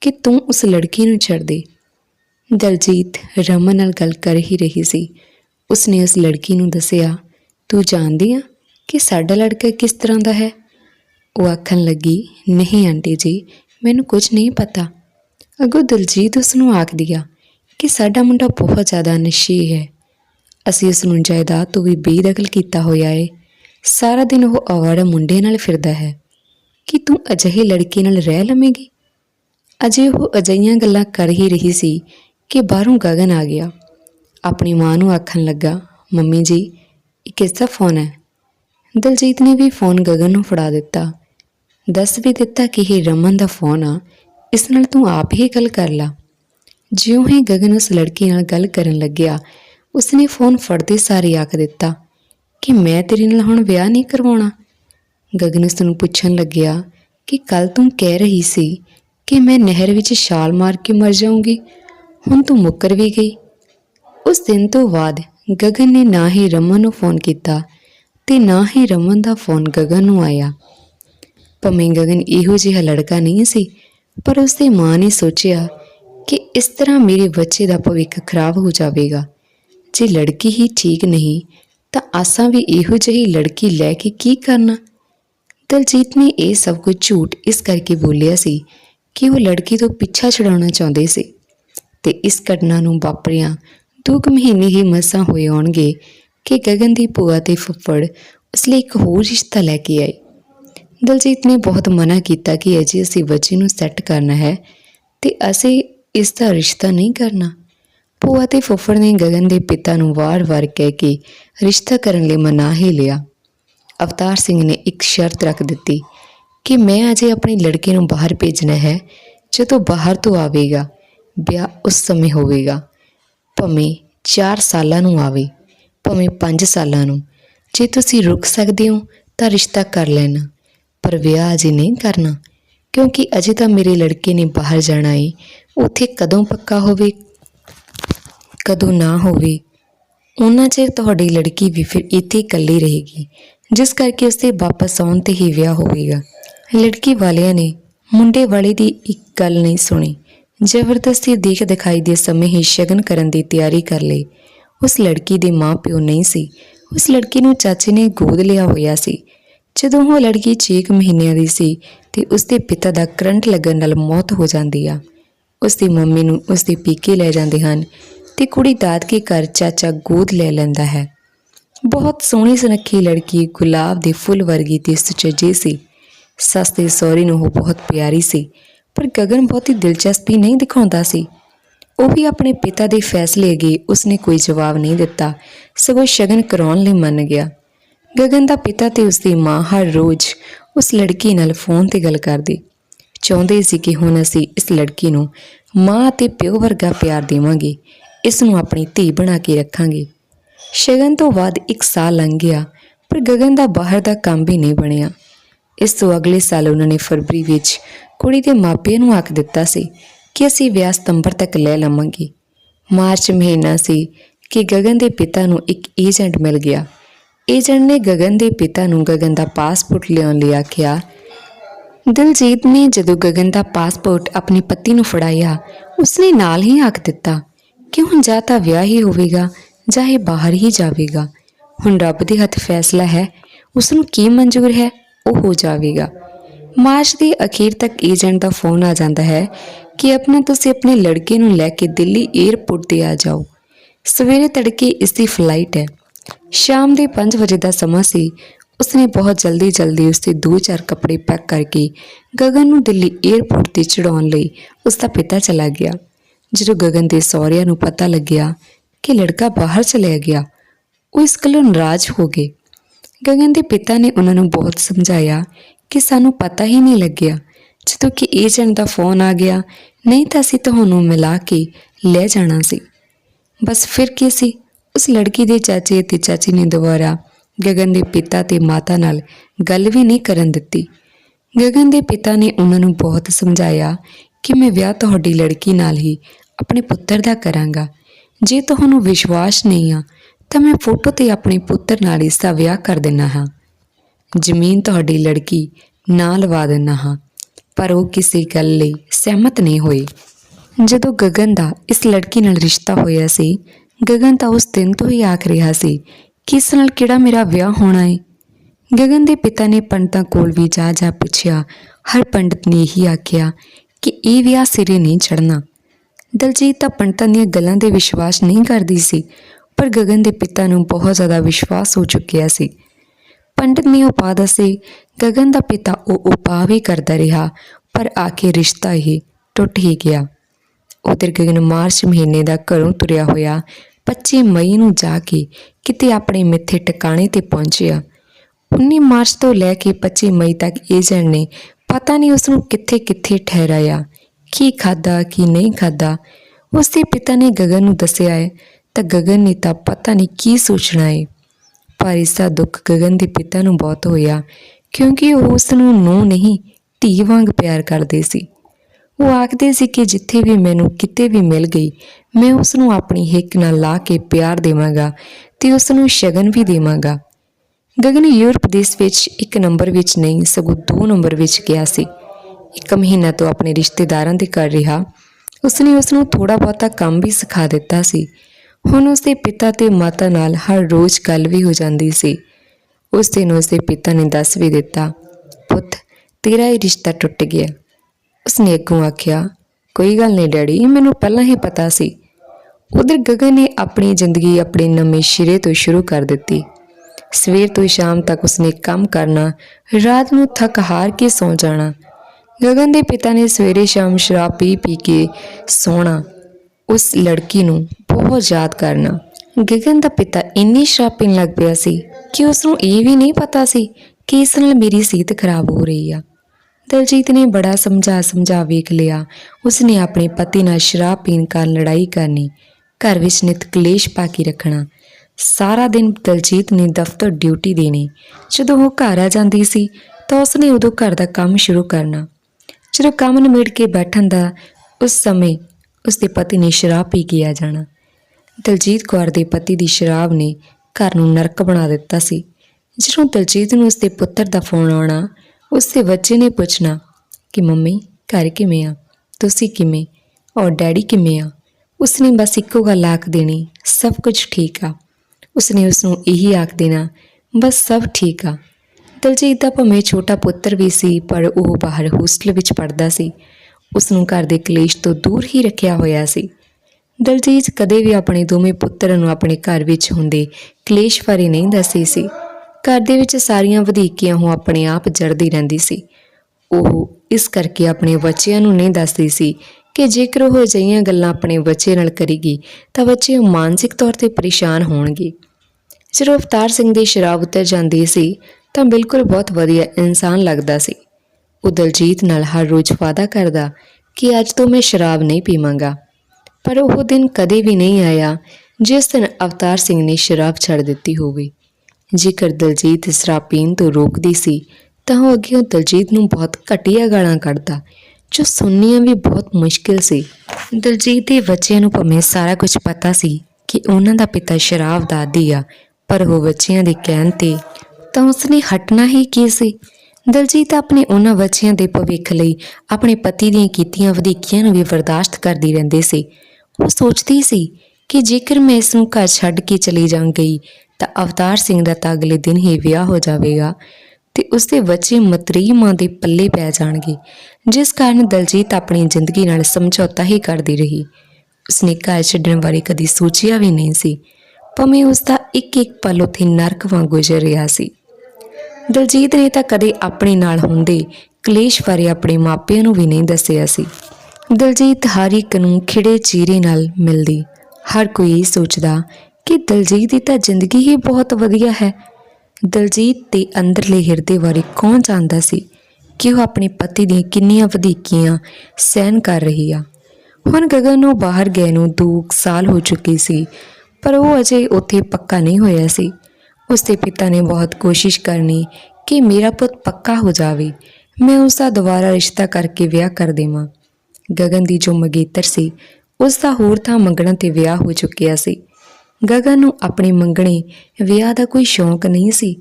ਕਿ ਤੂੰ ਉਸ ਲੜਕੀ ਨੂੰ ਛੱਡ ਦੇ। ਦਲਜੀਤ ਰਮਨ ਨਾਲ ਗੱਲ ਕਰ ਹੀ ਰਹੀ ਸੀ। ਉਸਨੇ ਉਸ ਲੜਕੀ ਨੂੰ ਦੱਸਿਆ, ਤੂੰ ਜਾਣਦੀ ਆ ਕਿ ਸਾਡਾ ਲੜਕਾ ਕਿਸ ਤਰ੍ਹਾਂ ਦਾ ਹੈ? ਉਹ ਆਖਣ ਲੱਗੀ, ਨਹੀਂ ਆਂਟੀ ਜੀ, ਮੈਨੂੰ ਕੁਝ ਨਹੀਂ ਪਤਾ। ਅਗੋ ਦਲਜੀਤ ਉਸ ਨੂੰ ਆਖ ਦਿਆ ਕਿ ਸਾਡਾ ਮੁੰਡਾ ਬਹੁਤ ਜ਼ਿਆਦਾ ਨਸ਼ੇ ਹੈ। ਅਸੀਂ ਉਸ ਨੂੰ ਜਾਇਦਾਦ ਤੋਂ ਵੀ ਬੇਦਖਲ ਕੀਤਾ ਹੋਇਆ ਹੈ ਸਾਰਾ ਦਿਨ ਉਹ ਅਵਾੜਾ ਮੁੰਡੇ ਨਾਲ ਫਿਰਦਾ ਹੈ। ਕਿ ਤੂੰ ਅਜਿਹੇ ਲੜਕੇ ਨਾਲ ਰਹਿ ਲਵੇਂਗੀ? ਅਜੇ ਉਹ ਅਜਈਆਂ ਗੱਲਾਂ ਕਰ ਹੀ ਰਹੀ ਸੀ ਕਿ ਬਾਹਰੋਂ ਗਗਨ ਆ ਗਿਆ। ਆਪਣੀ ਮਾਂ ਨੂੰ ਆਖਣ ਲੱਗਾ, ਮੰਮੀ ਜੀ, ਇਹ ਕਿਸ ਦਾ ਫੋਨ ਹੈ? ਦਲਜੀਤ ਨੇ ਵੀ ਫੋਨ ਗਗਨ ਨੂੰ ਫੜਾ ਦਿੱਤਾ। ਦੱਸ ਵੀ ਦਿੱਤਾ ਕਿ ਇਹ ਰਮਨ ਦਾ ਫੋਨ ਆ। ਇਸ ਨਾਲ ਤੂੰ ਆਪ ਹੀ ਗੱਲ ਕਰ ਲਾ। ਜਿਉਂ ਹੀ ਗਗਨ ਉਸ ਲੜਕੀ ਨਾਲ ਗੱਲ ਕਰਨ ਲੱਗਿਆ, ਉਸਨੇ ਫੋਨ ਫੜਦੇ ਸਾਰੇ ਆਖ ਦਿੱਤਾ ਕਿ ਮੈਂ ਤੇਰੇ ਨਾਲ ਹੁਣ ਵਿਆਹ ਨਹੀਂ ਕਰਵਾਉਣਾ? ਗਗਨ ਉਸ ਨੂੰ ਪੁੱਛਣ ਲੱਗਿਆ ਕਿ ਕੱਲ ਤੂੰ ਕਹਿ ਰਹੀ ਸੀ ਕਿ ਮੈਂ ਨਹਿਰ ਵਿੱਚ ਛਾਲ ਮਾਰ ਕੇ ਮਰ ਜਾਊਂਗੀ। ਹੁਣ ਤੂੰ ਮੁੱਕਰ ਵੀ ਗਈ। ਉਸ ਦਿਨ ਤੋਂ ਬਾਅਦ ਗਗਨ ਨੇ ਨਾ ਹੀ ਰਮਨ ਨੂੰ ਫੋਨ ਕੀਤਾ ਤੇ ਨਾ ਹੀ ਰਮਨ ਦਾ ਫੋਨ ਗਗਨ ਨੂੰ ਆਇਆ। ਭਾਵੇਂ ਗਗਨ ਇਹੋ ਜਿਹਾ ਲੜਕਾ ਨਹੀਂ ਸੀ, ਪਰ ਉਸਦੀ ਮਾਂ ਨੇ ਸੋਚਿਆ ਕਿ ਇਸ ਤਰ੍ਹਾਂ ਮੇਰੇ ਬੱਚੇ ਦਾ ਭਵਿੱਖ ਖਰਾਬ ਹੋ ਜਾਵੇਗਾ। ਜੇ ਲੜਕੀ ਹੀ ਠੀਕ ਨਹੀਂ ਤਾਂ ਆਸਾਂ ਵੀ ਇਹੋ ਜਿਹੀ ਲੜਕੀ ਲੈ ਕੇ ਕੀ ਕਰਨਾ? ਦਲਜੀਤ ਨੇ ਇਹ ਸਭ ਕੁਝ ਝੂਠ ਇਸ ਕਰਕੇ ਬੋਲਿਆ ਸੀ ਕਿ ਉਹ ਲੜਕੀ ਤੋਂ ਪਿੱਛਾ ਛਡਾਉਣਾ ਚਾਹੁੰਦੇ ਸੀ ਤੇ ਇਸ ਘਟਨਾ ਨੂੰ ਵਾਪਰਿਆਂ ਦੋ ਕੁ ਮਹੀਨੇ ਹੀ ਮਸਾਂ ਹੋਏ ਹੋਣਗੇ ਕਿ ਗਗਨ ਦੀ ਭੂਆ ਤੇ ਫੁੱਫੜ ਉਸ ਲਈ ਇੱਕ ਹੋਰ ਰਿਸ਼ਤਾ ਲੈ ਕੇ ਆਏ। ਦਲਜੀਤ ਨੇ ਬਹੁਤ ਮਨਾ ਕੀਤਾ ਕਿ ਅਜੇ ਅਸੀਂ ਬੱਚੇ ਨੂੰ ਸੈੱਟ ਕਰਨਾ ਹੈ ਤੇ ਅਸੀਂ ਇਸ ਦਾ ਰਿਸ਼ਤਾ ਨਹੀਂ ਕਰਨਾ। ਭੂਆ ਤੇ ਫੁੱਫੜ ਨੇ ਗਗਨ ਦੇ ਪਿਤਾ ਨੂੰ ਵਾਰ-ਵਾਰ ਕਹਿ ਕੇ ਰਿਸ਼ਤਾ ਕਰਨ ਲਈ ਮਨਾ ਹੀ ਲਿਆ। ਅਵਤਾਰ ਸਿੰਘ ਨੇ ਇੱਕ ਸ਼ਰਤ ਰੱਖ ਦਿੱਤੀ ਕਿ ਮੈਂ ਅਜੇ ਆਪਣੀ ਲੜਕੇ ਨੂੰ ਬਾਹਰ ਭੇਜਣਾ ਹੈ। ਜਦੋਂ ਬਾਹਰ ਤੋਂ ਆਵੇਗਾ, ਵਿਆਹ ਉਸ ਸਮੇਂ ਹੋਵੇਗਾ। ਭਾਵੇਂ 4 ਸਾਲਾਂ ਨੂੰ ਆਵੇ, ਭਾਵੇਂ 5 ਸਾਲਾਂ ਨੂੰ। ਜੇ ਤੁਸੀਂ ਰੁਕ ਸਕਦੇ ਹੋ ਤਾਂ ਰਿਸ਼ਤਾ ਕਰ ਲੈਣਾ, ਪਰ ਵਿਆਹ ਅਜੇ ਨਹੀਂ ਕਰਨਾ, ਕਿਉਂਕਿ ਅਜੇ ਤਾਂ ਮੇਰੇ ਲੜਕੇ ਨੇ ਬਾਹਰ ਜਾਣਾ ਏ। ਉੱਥੇ ਕਦੋਂ ਪੱਕਾ ਹੋਵੇ ਕਦੋਂ ਨਾ ਹੋਵੇ। ਉਹਨਾਂ ਚਿਰ ਤੁਹਾਡੀ ਲੜਕੀ ਵੀ ਫਿਰ ਇੱਥੇ ਇਕੱਲੀ ਰਹੇਗੀ, ਜਿਸ ਕਰਕੇ ਉਸਦੇ ਵਾਪਸ ਆਉਣ ਤੇ ਹੀ ਵਿਆਹ ਹੋਵੇਗਾ। ਲੜਕੀ ਵਾਲਿਆਂ ਨੇ ਮੁੰਡੇ ਵਾਲੇ ਦੀ ਇੱਕ ਗੱਲ ਨਹੀਂ ਸੁਣੀ। ਜ਼ਬਰਦਸਤੀ ਦੇਖ ਦਿਖਾਈ ਦੇ ਸਮੇਂ ਹੀ ਸ਼ਗਨ ਕਰਨ ਦੀ ਤਿਆਰੀ ਕਰ ਲਈ। ਉਸ ਲੜਕੀ ਦੇ ਮਾਪਿਓ ਨਹੀਂ ਸੀ। ਉਸ ਲੜਕੀ ਨੂੰ ਚਾਚੇ ਨੇ ਗੋਦ ਲਿਆ ਹੋਇਆ ਸੀ। ਜਦੋਂ ਉਹ ਲੜਕੀ 6 ਮਹੀਨਿਆਂ ਦੀ ਸੀ ਤੇ ਉਸਦੇ ਪਿਤਾ ਦਾ ਕਰੰਟ ਲੱਗਣ ਨਾਲ ਮੌਤ ਹੋ ਜਾਂਦੀ ਆ। ਉਸਦੀ ਮੰਮੀ ਨੂੰ ਉਸਦੇ ਪੀਕੇ ਲੈ ਜਾਂਦੇ ਹਨ। ਤੇ ਕੁੜੀ ਦਾਦਕੇ ਘਰ ਚਾਚਾ ਗੋਦ ਲੈ ਲੈਂਦਾ ਹੈ। ਬਹੁਤ ਸੋਹਣੀ ਸੁਨੱਖੀ ਲੜਕੀ ਗੁਲਾਬ ਦੇ ਫੁੱਲ ਵਰਗੀ ਤੇ ਸੁਚੱਜੀ ਸੀ। ਸੱਸ ਦੇ ਸਹੁਰੇ ਨੂੰ ਉਹ ਬਹੁਤ ਪਿਆਰੀ ਸੀ, ਪਰ ਗਗਨ ਬਹੁਤੀ ਦਿਲਚਸਪੀ ਨਹੀਂ ਦਿਖਾਉਂਦਾ ਸੀ। ਉਹ ਵੀ ਆਪਣੇ ਪਿਤਾ ਦੇ ਫੈਸਲੇ ਅੱਗੇ ਉਸਨੇ ਕੋਈ ਜਵਾਬ ਨਹੀਂ ਦਿੱਤਾ, ਸਗੋਂ ਸ਼ਗਨ ਕਰਾਉਣ ਲਈ ਮੰਨ ਗਿਆ। ਗਗਨ ਦਾ ਪਿਤਾ ਤੇ ਉਸਦੀ ਮਾਂ ਹਰ ਰੋਜ਼ ਉਸ ਲੜਕੀ ਨਾਲ ਫੋਨ ਤੇ ਗੱਲ ਕਰਦੇ। ਚਾਹੁੰਦੇ ਸੀ ਕਿ ਹੁਣ ਅਸੀਂ ਇਸ ਲੜਕੀ ਨੂੰ ਮਾਂ ਤੇ ਪਿਓ ਵਰਗਾ ਪਿਆਰ ਦੇਵਾਂਗੇ। ਇਸ ਨੂੰ ਆਪਣੀ ਧੀ ਬਣਾ ਕੇ ਰੱਖਾਂਗੇ। ਸ਼ਗਨ ਤੋਂ ਬਾਅਦ ਇੱਕ ਸਾਲ ਲੰਘ ਗਿਆ, ਪਰ ਗਗਨ ਦਾ ਬਾਹਰ ਦਾ ਕੰਮ ਵੀ ਨਹੀਂ ਬਣਿਆ। ਇਸ ਤੋਂ ਅਗਲੇ ਸਾਲ ਉਹਨਾਂ ਨੇ ਫਰਵਰੀ ਵਿੱਚ ਕੁੜੀ ਦੇ ਮਾਪਿਆਂ ਨੂੰ ਆਖ ਦਿੱਤਾ ਸੀ ਕਿ ਅਸੀਂ ਵਿਆਹ ਸਤੰਬਰ ਤੱਕ ਲੈ ਲਵਾਂਗੇ। ਮਾਰਚ ਮਹੀਨਾ ਸੀ ਕਿ ਗਗਨ ਦੇ ਪਿਤਾ ਨੂੰ ਇੱਕ ਏਜੰਟ ਮਿਲ ਗਿਆ। ਏਜੰਟ ਨੇ ਗਗਨ ਦੇ ਪਿਤਾ ਨੂੰ ਗਗਨ ਦਾ ਪਾਸਪੋਰਟ ਲਿਆਉਣ ਲਈ ਆਖਿਆ, ਦਿਲਜੀਤ ਨੇ ਜਦੋਂ ਗਗਨ ਦਾ ਪਾਸਪੋਰਟ ਆਪਣੀ ਪਤੀ ਨੂੰ ਫੜਾਇਆ, ਉਸਨੇ ਨਾਲ ਹੀ ਆਖ ਦਿੱਤਾ ਕਿ ਹੁਣ ਜਾਂ ਤਾਂ ਵਿਆਹ ਹੀ ਹੋਵੇਗਾ ਜਾਂ ਇਹ ਬਾਹਰ ਹੀ ਜਾਵੇਗਾ। ਹੁਣ ਰੱਬ ਦੇ ਹੱਥ ਫੈਸਲਾ ਹੈ ਉਸ ਨੂੰ ਕੀ ਮਨਜ਼ੂਰ ਹੈ, ਉਹ ਹੋ ਜਾਵੇਗਾ। ਮਾਰਚ ਦੇ ਅਖੀਰ ਤੱਕ ਏਜੰਟ ਦਾ ਫੋਨ ਆ ਜਾਂਦਾ ਹੈ ਕਿ ਆਪਣਾ ਤੁਸੀਂ ਆਪਣੇ ਲੜਕੇ ਨੂੰ ਲੈ ਕੇ ਦਿੱਲੀ 에ਅਰਪੋਰਟ ਤੇ ਆ ਜਾਓ। ਸਵੇਰੇ ਤੜਕੇ ਇਸ ਦੀ ਫਲਾਈਟ ਹੈ। ਸ਼ਾਮ ਦੇ 5 ਵਜੇ ਦਾ ਸਮਾਂ ਸੀ। ਉਸਨੇ ਬਹੁਤ ਜਲਦੀ ਜਲਦੀ ਉਸਦੇ ਦੋ ਚਾਰ ਕੱਪੜੇ ਪੈਕ ਕਰਕੇ ਗਗਨ ਨੂੰ ਦਿੱਲੀ 에ਅਰਪੋਰਟ ਤੇ ਚੜਾਉਣ ਲਈ ਉਸਦਾ ਪਿਤਾ ਚਲਾ ਗਿਆ। ਜਦੋਂ ਗਗਨ ਦੇ ਸਹੁਰਿਆਂ ਨੂੰ ਪਤਾ ਲੱਗਿਆ ਕਿ ਲੜਕਾ ਬਾਹਰ ਚਲਿਆ ਗਿਆ, ਉਹ ਇਸ ਗੱਲੋਂ ਨਾਰਾਜ਼ ਹੋ ਗਏ। ਗਗਨ ਦੇ ਪਿਤਾ ਨੇ ਉਹਨਾਂ ਨੂੰ ਬਹੁਤ ਸਮਝਾਇਆ ਕਿ ਸਾਨੂੰ ਪਤਾ ਹੀ ਨਹੀਂ ਲੱਗਿਆ। ਜਦੋਂ ਕਿ ਏਜੰਟ ਦਾ ਫੋਨ ਆ ਗਿਆ, ਨਹੀਂ ਤਾਂ ਅਸੀਂ ਤੁਹਾਨੂੰ ਮਿਲਾ ਕੇ ਲੈ ਜਾਣਾ ਸੀ। ਬਸ ਫਿਰ ਕੀ ਸੀ? ਉਸ ਲੜਕੀ ਦੇ ਚਾਚੇ ਤੇ ਚਾਚੀ ਨੇ ਦੁਬਾਰਾ ਗਗਨ ਦੇ ਪਿਤਾ ਤੇ ਮਾਤਾ ਨਾਲ ਗੱਲ ਵੀ ਨਹੀਂ ਕਰਨ ਦਿੱਤੀ। ਗਗਨ ਦੇ ਪਿਤਾ ਨੇ ਉਹਨਾਂ ਨੂੰ ਬਹੁਤ ਸਮਝਾਇਆ ਕਿ ਮੈਂ ਵਿਆਹ ਤੁਹਾਡੀ ਲੜਕੀ ਨਾਲ ਹੀ ਆਪਣੇ ਪੁੱਤਰ ਦਾ ਕਰਾਂਗਾ। ਜੇ ਤੁਹਾਨੂੰ ਵਿਸ਼ਵਾਸ ਨਹੀਂ ਆ, ਤਾਂ ਮੈਂ ਫੋਟੋ ਤੇ ਆਪਣੇ ਪੁੱਤਰ ਨਾਲ ਇਸ ਦਾ ਵਿਆਹ ਕਰ ਦੇਣਾ ਹਾਂ। ਜ਼ਮੀਨ ਤੁਹਾਡੀ ਲੜਕੀ ਨਾ ਲਵਾ ਦੇਣਾ ਹਾਂ, ਪਰ ਉਹ ਕਿਸੇ ਗੱਲ ਲਈ ਸਹਿਮਤ ਨਹੀਂ ਹੋਏ। ਜਦੋਂ ਗਗਨ ਦਾ ਇਸ ਲੜਕੀ ਨਾਲ ਰਿਸ਼ਤਾ ਹੋਇਆ ਸੀ, ਗਗਨ ਤਾਂ ਉਸ ਦਿਨ ਤੋਂ ਹੀ ਆਖ ਰਿਹਾ ਸੀ ਕਿ ਇਸ ਨਾਲ ਕਿਹੜਾ ਮੇਰਾ ਵਿਆਹ ਹੋਣਾ ਹੈ ਗਗਨ ਦੇ ਪਿਤਾ ਨੇ ਪੰਡਤਾਂ ਕੋਲ ਵੀ ਜਾ ਜਾ ਪੁੱਛਿਆ, ਹਰ ਪੰਡਤ ਨੇ ਇਹੀ ਆਖਿਆ ਕਿ ਇਹ ਵਿਆਹ ਸਿਰੇ ਨਹੀਂ ਚੜਨਾ ਦਲਜੀਤ ਤਾਂ ਪੰਡਤਾਂ ਦੀਆਂ ਗੱਲਾਂ ਤੇ ਵਿਸ਼ਵਾਸ ਨਹੀਂ ਕਰਦੀ ਸੀ, ਪਰ ਗਗਨ ਦੇ ਪਿਤਾ ਨੂੰ ਬਹੁਤ ਜ਼ਿਆਦਾ ਵਿਸ਼ਵਾਸ ਹੋ ਚੁੱਕਿਆ ਸੀ। ਪੰਡਤ ਨੇ ਉਪਾਅ ਦੱਸੇ, ਗਗਨ ਦਾ ਪਿਤਾ ਉਹ ਉਪਾਅ ਵੀ ਕਰਦਾ ਰਿਹਾ, ਪਰ ਆਖਿਰ ਰਿਸ਼ਤਾ ਹੀ ਟੁੱਟ ਹੀ ਗਿਆ। ਉਧਰ ਗਗਨ ਮਾਰਚ ਮਹੀਨੇ ਦਾ ਘਰੋਂ ਤੁਰਿਆ ਹੋਇਆ 25 ਮਈ ਨੂੰ ਜਾ ਕੇ ਕਿਤੇ ਆਪਣੇ ਮਿੱਥੇ ਟਿਕਾਣੇ ਤੇ ਪਹੁੰਚਿਆ। 19 ਮਾਰਚ ਤੋਂ ਲੈ ਕੇ 25 ਮਈ ਤੱਕ ਏਜੰਟ ਨੇ ਪਤਾ ਨਹੀਂ ਉਸ ਨੂੰ ਕਿੱਥੇ-ਕਿੱਥੇ ਠਹਿਰਾਇਆ, ਕੀ ਖਾਦਾ ਕੀ ਨਹੀਂ ਖਾਦਾ ਉਸ ਦੇ ਪਿਤਾ ਨੇ ਗਗਨ ਨੂੰ ਦੱਸਿਆ ਹੈ, ਤਾਂ ਗਗਨ ਨੇ ਤਾਂ ਪਤਾ ਨਹੀਂ ਕੀ ਸੋਚਣਾ ਹੈ। ਪਰ ਇਸ ਦਾ ਦੁੱਖ ਗਗਨ ਦੇ ਪਿਤਾ ਨੂੰ ਬਹੁਤ ਹੋਇਆ, ਕਿਉਂਕਿ ਉਹ ਉਸ ਨੂੰ ਨੂੰ ਨਹੀਂ, ਧੀ ਵਾਂਗ ਪਿਆਰ ਕਰਦੇ ਸੀ। ਉਹ ਆਖਦੇ ਸੀ ਕਿ ਜਿੱਥੇ ਵੀ ਮੈਨੂੰ ਕਿਤੇ ਵੀ ਮਿਲ ਗਈ, ਮੈਂ ਉਸ ਨੂੰ ਆਪਣੀ ਹਿੱਕ ਨਾਲ ਲਾ ਕੇ ਪਿਆਰ ਦੇਵਾਂਗਾ ਤੇ ਉਸ ਨੂੰ ਸ਼ਗਨ ਵੀ ਦੇਵਾਂਗਾ। ਗਗਨ, ਯੂਰਪ ਦੇਸ਼ ਵਿੱਚ ਇੱਕ ਨੰਬਰ ਵਿੱਚ ਨਹੀਂ, ਸਗੋਂ ਦੋ ਨੰਬਰ ਵਿੱਚ ਗਿਆ ਸੀ। ਇੱਕ ਮਹੀਨਾ ਤੋਂ ਆਪਣੇ ਰਿਸ਼ਤੇਦਾਰਾਂ ਦੇ ਘਰ ਰਿਹਾ। ਉਸਨੇ ਉਸ ਨੂੰ ਥੋੜਾ ਬਹੁਤਾ ਕੰਮ ਵੀ ਸਿਖਾ ਦਿੱਤਾ ਸੀ। ਹੁਣ ਉਸਦੇ ਪਿਤਾ ਤੇ ਮਾਤਾ ਨਾਲ ਹਰ ਰੋਜ਼ ਗੱਲ ਵੀ ਹੋ ਜਾਂਦੀ ਸੀ। ਉਸ ਦਿਨ ਉਸਦੇ ਪਿਤਾ ਨੇ ਦੱਸ ਵੀ ਦਿੱਤਾ, ਪੁੱਤ, ਤੇਰਾ ਇਹ ਰਿਸ਼ਤਾ ਟੁੱਟ ਗਿਆ। ਉਸਨੇ ਅੱਗੋਂ ਆਖਿਆ, ਕੋਈ ਗੱਲ ਨਹੀਂ ਡੈਡੀ ਮੈਨੂੰ ਪਹਿਲਾਂ ਹੀ ਪਤਾ ਸੀ। ਉਧਰ ਗਗਨ ਨੇ ਆਪਣੀ ਜ਼ਿੰਦਗੀ ਆਪਣੇ ਨਵੇਂ ਸਿਰੇ ਤੋਂ ਸ਼ੁਰੂ ਕਰ ਦਿੱਤੀ। ਸਵੇਰ ਤੋਂ ਸ਼ਾਮ ਤੱਕ ਉਸਨੇ ਕੰਮ ਕਰਨਾ, ਰਾਤ ਨੂੰ ਥੱਕ ਹਾਰ ਕੇ ਸੌਂ ਜਾਣਾ। ਗਗਨ ਦੇ ਪਿਤਾ ਨੇ ਸਵੇਰੇ ਸ਼ਾਮ ਸ਼ਰਾਬ ਪੀ ਪੀ ਕੇ ਸੌਣਾ, ਉਸ ਲੜਕੀ ਨੂੰ ਬਹੁਤ ਯਾਦ ਕਰਨਾ। ਗਗਨ ਦਾ ਪਿਤਾ ਇੰਨੀ ਸ਼ਰਾਬ ਪੀਣ ਲੱਗ ਪਿਆ ਸੀ ਕਿ ਉਸ ਨੂੰ ਇਹ ਵੀ ਨਹੀਂ ਪਤਾ ਸੀ ਕਿ ਇਸ ਨਾਲ ਮੇਰੀ ਸਿਹਤ ਖਰਾਬ ਹੋ ਰਹੀ ਆ। ਦਲਜੀਤ ਨੇ ਬੜਾ ਸਮਝਾ ਸਮਝਾ ਵੇਖ ਲਿਆ। ਉਸਨੇ ਆਪਣੇ ਪਤੀ ਨਾਲ ਸ਼ਰਾਬ ਪੀਣ ਕਾਰਨ ਲੜਾਈ ਕਰਨੀ, ਘਰ ਵਿੱਚ ਨਿਤ ਕਲੇਸ਼ ਪਾ ਕੇ ਰੱਖਣਾ। ਸਾਰਾ ਦਿਨ ਦਲਜੀਤ ਨੇ ਦਫ਼ਤਰ ਡਿਊਟੀ ਦੇਣੀ। ਜਦੋਂ ਉਹ ਘਰ ਆ ਜਾਂਦੀ ਸੀ, ਤਾਂ ਉਸਨੇ ਉਦੋਂ ਘਰ ਦਾ ਕੰਮ ਸ਼ੁਰੂ ਕਰਨਾ। ਜਦੋਂ ਕੰਮ ਨਿਬੇੜ ਕੇ ਬੈਠਣ ਦਾ, ਉਸ ਸਮੇਂ ਉਸਦੇ ਪਤੀ ਨੇ ਸ਼ਰਾਬ ਪੀ ਕੇ ਆ ਜਾਣਾ। ਦਲਜੀਤ ਕੌਰ ਦੇ ਪਤੀ ਦੀ ਸ਼ਰਾਬ ਨੇ ਘਰ ਨੂੰ ਨਰਕ ਬਣਾ ਦਿੱਤਾ ਸੀ। ਜਦੋਂ ਦਲਜੀਤ ਨੂੰ ਉਸਦੇ ਪੁੱਤਰ ਦਾ ਫੋਨ ਆਉਣਾ, ਉਸਦੇ ਬੱਚੇ ਨੇ ਪੁੱਛਣਾ ਕਿ, ਮੰਮੀ, ਘਰ ਕਿਵੇਂ ਆ? ਤੁਸੀਂ ਕਿਵੇਂ? ਔਰ ਡੈਡੀ ਕਿਵੇਂ ਆ? ਉਸਨੇ ਬਸ ਇੱਕੋ ਗੱਲ ਆਖ ਦੇਣੀ, ਸਭ ਕੁਝ ਠੀਕ ਆ। ਉਸਨੇ ਉਸ ਨੂੰ ਇਹੀ ਆਖ ਦੇਣਾ, ਬਸ ਸਭ ਠੀਕ ਆ। ਦਲਜੀਤ ਦਾ ਭਾਵੇਂ ਛੋਟਾ ਪੁੱਤਰ ਵੀ ਸੀ, ਪਰ ਉਹ ਬਾਹਰ ਹੋਸਟਲ ਵਿੱਚ ਪੜਦਾ ਸੀ। ਉਸ ਨੂੰ ਘਰ ਦੇ ਕਲੇਸ਼ ਤੋਂ ਦੂਰ ਹੀ ਰੱਖਿਆ ਹੋਇਆ ਸੀ। ਦਲਜੀਤ ਕਦੇ ਵੀ ਆਪਣੇ ਦੋਵੇਂ ਪੁੱਤਰ ਨੂੰ ਆਪਣੇ ਘਰ ਵਿੱਚ ਹੁੰਦੇ ਕਲੇਸ਼ ਬਾਰੇ ਨਹੀਂ ਦੱਸੀ ਸੀ। ਘਰ ਦੇ ਵਿੱਚ ਸਾਰੀਆਂ ਵਧੀਕੀਆਂ ਉਹ ਆਪਣੇ ਆਪ ਜੜਦੀ ਰਹਿੰਦੀ ਸੀ। ਉਹ ਇਸ ਕਰਕੇ ਆਪਣੇ ਬੱਚਿਆਂ ਨੂੰ ਨਹੀਂ ਦੱਸਦੀ ਸੀ ਕਿ ਜੇਕਰ ਉਹ ਅਜਿਹੀਆਂ ਗੱਲਾਂ ਆਪਣੇ ਬੱਚੇ ਨਾਲ ਕਰੇਗੀ, ਤਾਂ ਬੱਚੇ ਮਾਨਸਿਕ ਤੌਰ ਤੇ ਪਰੇਸ਼ਾਨ ਹੋਣਗੇ। ਜਦੋਂ ਅਵਤਾਰ ਸਿੰਘ ਦੀ ਸ਼ਰਾਬ ਉਤਰ ਜਾਂਦੀ ਸੀ, ਤਾਂ ਬਿਲਕੁਲ ਬਹੁਤ ਵਧੀਆ ਇਨਸਾਨ ਲੱਗਦਾ ਸੀ। ਉਹ ਦਲਜੀਤ ਨਾਲ ਹਰ ਰੋਜ਼ ਵਾਅਦਾ ਕਰਦਾ ਕਿ ਅੱਜ ਤੋਂ ਮੈਂ ਸ਼ਰਾਬ ਨਹੀਂ ਪੀਵਾਂਗਾ। ਪਰ ਉਹ ਦਿਨ ਕਦੇ ਵੀ ਨਹੀਂ ਆਇਆ ਜਿਸ ਦਿਨ ਅਵਤਾਰ ਸਿੰਘ ਨੇ ਸ਼ਰਾਬ ਛੱਡ ਦਿੱਤੀ ਹੋਵੇ। ਜੇਕਰ ਦਲਜੀਤ ਸ਼ਰਾਬ ਪੀਣ ਤੋਂ ਰੋਕਦੀ ਸੀ, ਤਾਂ ਉਹ ਅੱਗੇ ਦਲਜੀਤ ਨੂੰ ਬਹੁਤ ਘਟੀਆ ਗਾਲਾਂ ਕੱਢਦਾ, ਜੋ ਸੁਣਨੀਆਂ ਵੀ ਬਹੁਤ ਮੁਸ਼ਕਿਲ ਸੀ। ਦਲਜੀਤ ਦੇ ਬੱਚਿਆਂ ਨੂੰ ਭਾਵੇਂ ਸਾਰਾ ਕੁਝ ਪਤਾ ਸੀ ਕਿ ਉਹਨਾਂ ਦਾ ਪਿਤਾ ਸ਼ਰਾਬ ਦਾ ਆਦੀ ਆ ਪਰ ਉਹ ਬੱਚਿਆਂ ਦੇ ਕਹਿਣ ਤੇ ਤਾਂ ਉਸਨੇ ਹਟਣਾ ਹੀ ਕੀ ਸੀ? ਦਲਜੀਤ ਆਪਣੇ ਉਹਨਾਂ ਬੱਚਿਆਂ ਦੇ ਭਵਿੱਖ ਲਈ ਆਪਣੇ ਪਤੀ ਦੀਆਂ ਕੀਤੀਆਂ ਵਧੀਕੀਆਂ ਨੂੰ ਵੀ ਬਰਦਾਸ਼ਤ ਕਰਦੀ ਰਹਿੰਦੀ ਸੀ। ਉਹ ਸੋਚਦੀ ਸੀ ਕਿ ਜੇਕਰ ਮੈਂ ਇਸ ਨੂੰ ਘਰ ਛੱਡ ਕੇ ਚਲੀ ਜਾਵਾਂਗੀ, ਤਾਂ ਅਵਤਾਰ ਸਿੰਘ ਦਾ ਤਾਂ ਅਗਲੇ ਦਿਨ ਹੀ ਵਿਆਹ ਹੋ ਜਾਵੇਗਾ ਤੇ ਉਸਦੇ ਬੱਚੇ ਮਤਰੀ ਮਾਂ ਦੇ ਪੱਲੇ ਪੈ ਜਾਣਗੇ, ਜਿਸ ਕਾਰਨ ਦਲਜੀਤ ਆਪਣੀ ਜ਼ਿੰਦਗੀ ਨਾਲ ਸਮਝੌਤਾ ਹੀ ਕਰਦੀ ਰਹੀ। ਉਸਨੇ ਘਰ ਛੱਡਣ ਬਾਰੇ ਕਦੀ ਸੋਚਿਆ ਵੀ ਨਹੀਂ ਸੀ। ਭਾਵੇਂ ਉਸਦਾ ਇੱਕ ਇੱਕ ਪਲ ਉੱਥੇ ਨਰਕ ਵਾਂਗ ਗੁਜ਼ਰ ਰਿਹਾ ਸੀ। ਦਲਜੀਤ ਨੇ ਤਾਂ ਕਦੇ ਆਪਣੇ ਨਾਲ ਹੁੰਦੇ ਕਲੇਸ਼ ਬਾਰੇ ਆਪਣੇ ਮਾਪਿਆਂ ਨੂੰ ਵੀ ਨਹੀਂ ਦੱਸਿਆ ਸੀ। ਦਲਜੀਤ ਹਰ ਇੱਕ ਨੂੰ ਖਿੜੇ ਚੀਰੇ ਨਾਲ ਮਿਲਦੀ। ਹਰ ਕੋਈ ਸੋਚਦਾ ਕਿ ਦਲਜੀਤ ਦੀ ਤਾਂ ਜ਼ਿੰਦਗੀ ਹੀ ਬਹੁਤ ਵਧੀਆ ਹੈ। ਦਲਜੀਤ ਦੇ ਅੰਦਰਲੇ ਹਿਰਦੇ ਬਾਰੇ ਕੌਣ ਜਾਣਦਾ ਸੀ ਕਿ ਉਹ ਆਪਣੇ ਪਤੀ ਦੀਆਂ ਕਿੰਨੀਆਂ ਵਧੀਕੀਆਂ ਸਹਿਨ ਕਰ ਰਹੀ ਆ। ਹੁਣ ਗਗਨ ਨੂੰ ਬਾਹਰ ਗਏ ਨੂੰ 2 ਸਾਲ ਹੋ ਚੁੱਕੇ ਸੀ। ਪਰ ਉਹ ਅਜੇ ਉੱਥੇ ਪੱਕਾ ਨਹੀਂ ਹੋਇਆ ਸੀ। ਉਸ ਦੇ ਪਿਤਾ ਨੇ ਬਹੁਤ ਕੋਸ਼ਿਸ਼ ਕਰਨੀ ਕਿ ਮੇਰਾ ਪੁੱਤ ਪੱਕਾ ਹੋ ਜਾਵੇ। ਮੈਂ ਉਸ ਦਾ ਦੁਬਾਰਾ ਰਿਸ਼ਤਾ ਕਰਕੇ ਵਿਆਹ ਕਰ ਦੇਵਾਂ। ਗਗਨ ਦੀ ਜੋ ਮੰਗੇਤਰ ਸੀ ਉਸ ਦਾ ਹੋਰ ਥਾਂ ਮੰਗਣਾ ਤੇ ਵਿਆਹ ਹੋ ਚੁੱਕਿਆ ਸੀ। ਗਗਨ ਨੂੰ ਆਪਣੇ ਮੰਗਣੇ ਵਿਆਹ ਦਾ ਕੋਈ ਸ਼ੌਂਕ ਨਹੀਂ ਸੀ।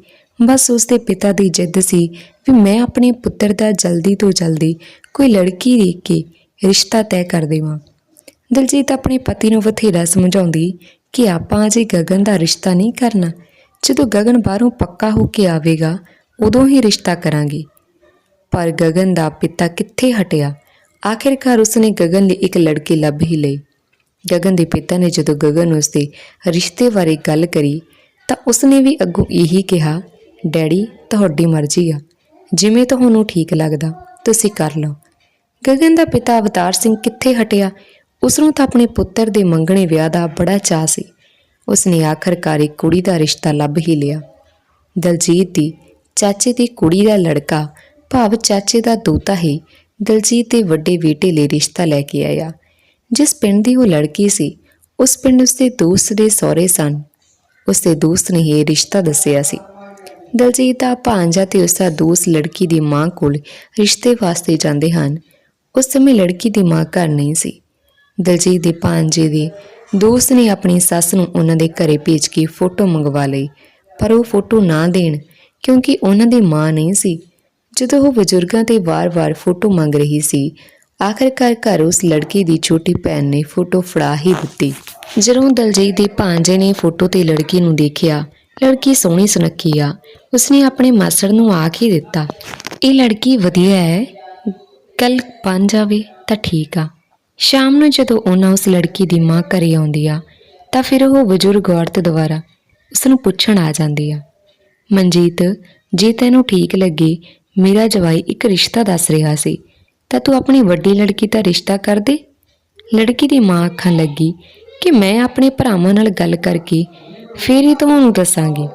ਬਸ ਉਸ ਦੇ ਪਿਤਾ ਦੀ ਜਿੱਦ ਸੀ ਵੀ ਮੈਂ ਆਪਣੇ ਪੁੱਤਰ ਦਾ ਜਲਦੀ ਤੋਂ ਜਲਦੀ ਕੋਈ ਲੜਕੀ ਦੇਖ ਕੇ ਰਿਸ਼ਤਾ ਤੈਅ ਕਰ ਦੇਵਾਂ। ਦਿਲਜੀਤ ਆਪਣੇ ਪਤੀ ਨੂੰ ਬਥੇਰਾ ਸਮਝਾਉਂਦੀ ਕਿ ਆਪਾਂ ਅਜੇ ਗਗਨ ਦਾ ਰਿਸ਼ਤਾ ਨਹੀਂ ਕਰਨਾ। ਜਦੋਂ ਗਗਨ ਬਾਹਰੋਂ ਪੱਕਾ ਹੋ ਕੇ ਆਵੇਗਾ, ਉਦੋਂ ਹੀ ਰਿਸ਼ਤਾ ਕਰਾਂਗੇ। ਪਰ ਗਗਨ ਦਾ ਪਿਤਾ ਕਿੱਥੇ ਹਟਿਆ? ਆਖਿਰਕਾਰ ਉਸਨੇ ਗਗਨ ਲਈ ਇੱਕ ਲੜਕੀ ਲੱਭ ਹੀ ਲਈ। ਗਗਨ ਦੇ ਪਿਤਾ ਨੇ ਜਦੋਂ ਗਗਨ ਨੂੰ ਉਸਦੇ ਰਿਸ਼ਤੇ ਬਾਰੇ ਗੱਲ ਕਰੀ, ਤਾਂ ਉਸਨੇ ਵੀ ਅੱਗੋਂ ਇਹੀ ਕਿਹਾ, ਡੈਡੀ, ਤੁਹਾਡੀ ਮਰਜ਼ੀ ਆ। ਜਿਵੇਂ ਤੁਹਾਨੂੰ ਠੀਕ ਲੱਗਦਾ, ਤੁਸੀਂ ਕਰ ਲਓ। ਗਗਨ ਦਾ ਪਿਤਾ ਅਵਤਾਰ ਸਿੰਘ ਕਿੱਥੇ ਹਟਿਆ? ਉਸ ਨੂੰ ਤਾਂ ਆਪਣੇ ਪੁੱਤਰ ਦੇ ਮੰਗਣੇ ਵਿਆਹ ਦਾ ਬੜਾ ਚਾਅ ਸੀ। ਉਸਨੇ ਆਖਰਕਾਰ ਇੱਕ ਕੁੜੀ ਦਾ ਰਿਸ਼ਤਾ ਲੱਭ ਹੀ ਲਿਆ। ਦਲਜੀਤ ਦੀ ਚਾਚੇ ਦੀ ਕੁੜੀ ਦਾ ਲੜਕਾ ਭਾਵ ਚਾਚੇ ਦਾ ਦੋਤਾ ਹੀ ਦਲਜੀਤ ਦੇ ਵੱਡੇ ਬੇਟੇ ਲਈ ਰਿਸ਼ਤਾ ਲੈ ਕੇ ਆਇਆ। ਜਿਸ ਪਿੰਡ ਦੀ ਉਹ ਲੜਕੀ ਸੀ, ਉਸ ਪਿੰਡ ਉਸਦੇ ਦੋਸਤ ਦੇ ਸਹੁਰੇ ਸਨ। ਉਸਦੇ ਦੋਸਤ ਨੇ ਇਹ ਰਿਸ਼ਤਾ ਦੱਸਿਆ ਸੀ। ਦਲਜੀਤ ਦਾ ਭਾਂਜਾ ਤੇ ਉਸਦਾ ਦੋਸਤ ਲੜਕੀ ਦੀ ਮਾਂ ਕੋਲ ਰਿਸ਼ਤੇ ਵਾਸਤੇ ਜਾਂਦੇ ਹਨ। ਉਸ ਸਮੇਂ ਲੜਕੀ ਦੀ ਮਾਂ ਘਰ ਨਹੀਂ ਸੀ। ਦਲਜੀਤ ਦੇ ਭਾਂਜੇ ਦੇ ਦੋਸਤ ਨੇ ਆਪਣੀ ਸੱਸ ਨੂੰ ਉਹਨਾਂ ਦੇ ਘਰੇ ਭੇਜ ਕੇ ਫੋਟੋ ਮੰਗਵਾ ਲਈ, ਪਰ ਉਹ ਫੋਟੋ ਨਾ ਦੇਣ ਕਿਉਂਕਿ ਉਹਨਾਂ ਦੀ ਮਾਂ ਨਹੀਂ ਸੀ। ਜਦੋਂ ਉਹ ਬਜ਼ੁਰਗਾਂ ਤੇ ਵਾਰ-ਵਾਰ ਫੋਟੋ ਮੰਗ ਰਹੀ ਸੀ, ਆਖਰਕਾਰ ਘਰ ਉਸ ਲੜਕੀ ਦੀ ਛੋਟੀ ਭੈਣ ਨੇ ਫੋਟੋ ਫੜਾ ਹੀ ਦਿੱਤੀ। ਜਦੋਂ ਦਲਜੀਤ ਦੇ ਭਾਂਜੇ ਨੇ ਫੋਟੋ ਤੇ ਲੜਕੀ ਨੂੰ ਦੇਖਿਆ, ਲੜਕੀ ਸੋਹਣੀ ਸੁਨੱਖੀ ਆ, ਉਸਨੇ ਆਪਣੇ ਮਾਸੜ ਨੂੰ ਆਖ ਹੀ ਦਿੱਤਾ, ਇਹ ਲੜਕੀ ਵਧੀਆ ਹੈ ਕੱਲ ਬਣ ਜਾਵੇ ਤਾਂ ਠੀਕ ਆ। ਸ਼ਾਮ ਨੂੰ ਜਦੋਂ ਉਹਨਾਂ ਉਸ ਲੜਕੀ ਦੀ ਮਾਂ ਘਰੇ ਆਉਂਦੀ ਆ, ਤਾਂ ਫਿਰ ਉਹ ਬਜ਼ੁਰਗ ਔਰਤ ਦੁਆਰਾ ਉਸ ਨੂੰ ਪੁੱਛਣ ਆ ਜਾਂਦੀ ਆ, ਮਨਜੀਤ, ਜੇ ਤੈਨੂੰ ਠੀਕ ਲੱਗੇ, ਮੇਰਾ ਜਵਾਈ ਇੱਕ ਰਿਸ਼ਤਾ ਦੱਸ ਰਿਹਾ ਸੀ, ਤਾਂ ਤੂੰ ਆਪਣੀ ਵੱਡੀ ਲੜਕੀ ਦਾ ਰਿਸ਼ਤਾ ਕਰ ਦੇ? ਲੜਕੀ ਦੀ ਮਾਂ ਆਖਣ ਲੱਗੀ ਕਿ ਮੈਂ ਆਪਣੇ ਭਰਾਵਾਂ ਨਾਲ ਗੱਲ ਕਰਕੇ ਫੇਰ ਹੀ ਤੁਹਾਨੂੰ ਦੱਸਾਂਗੀ।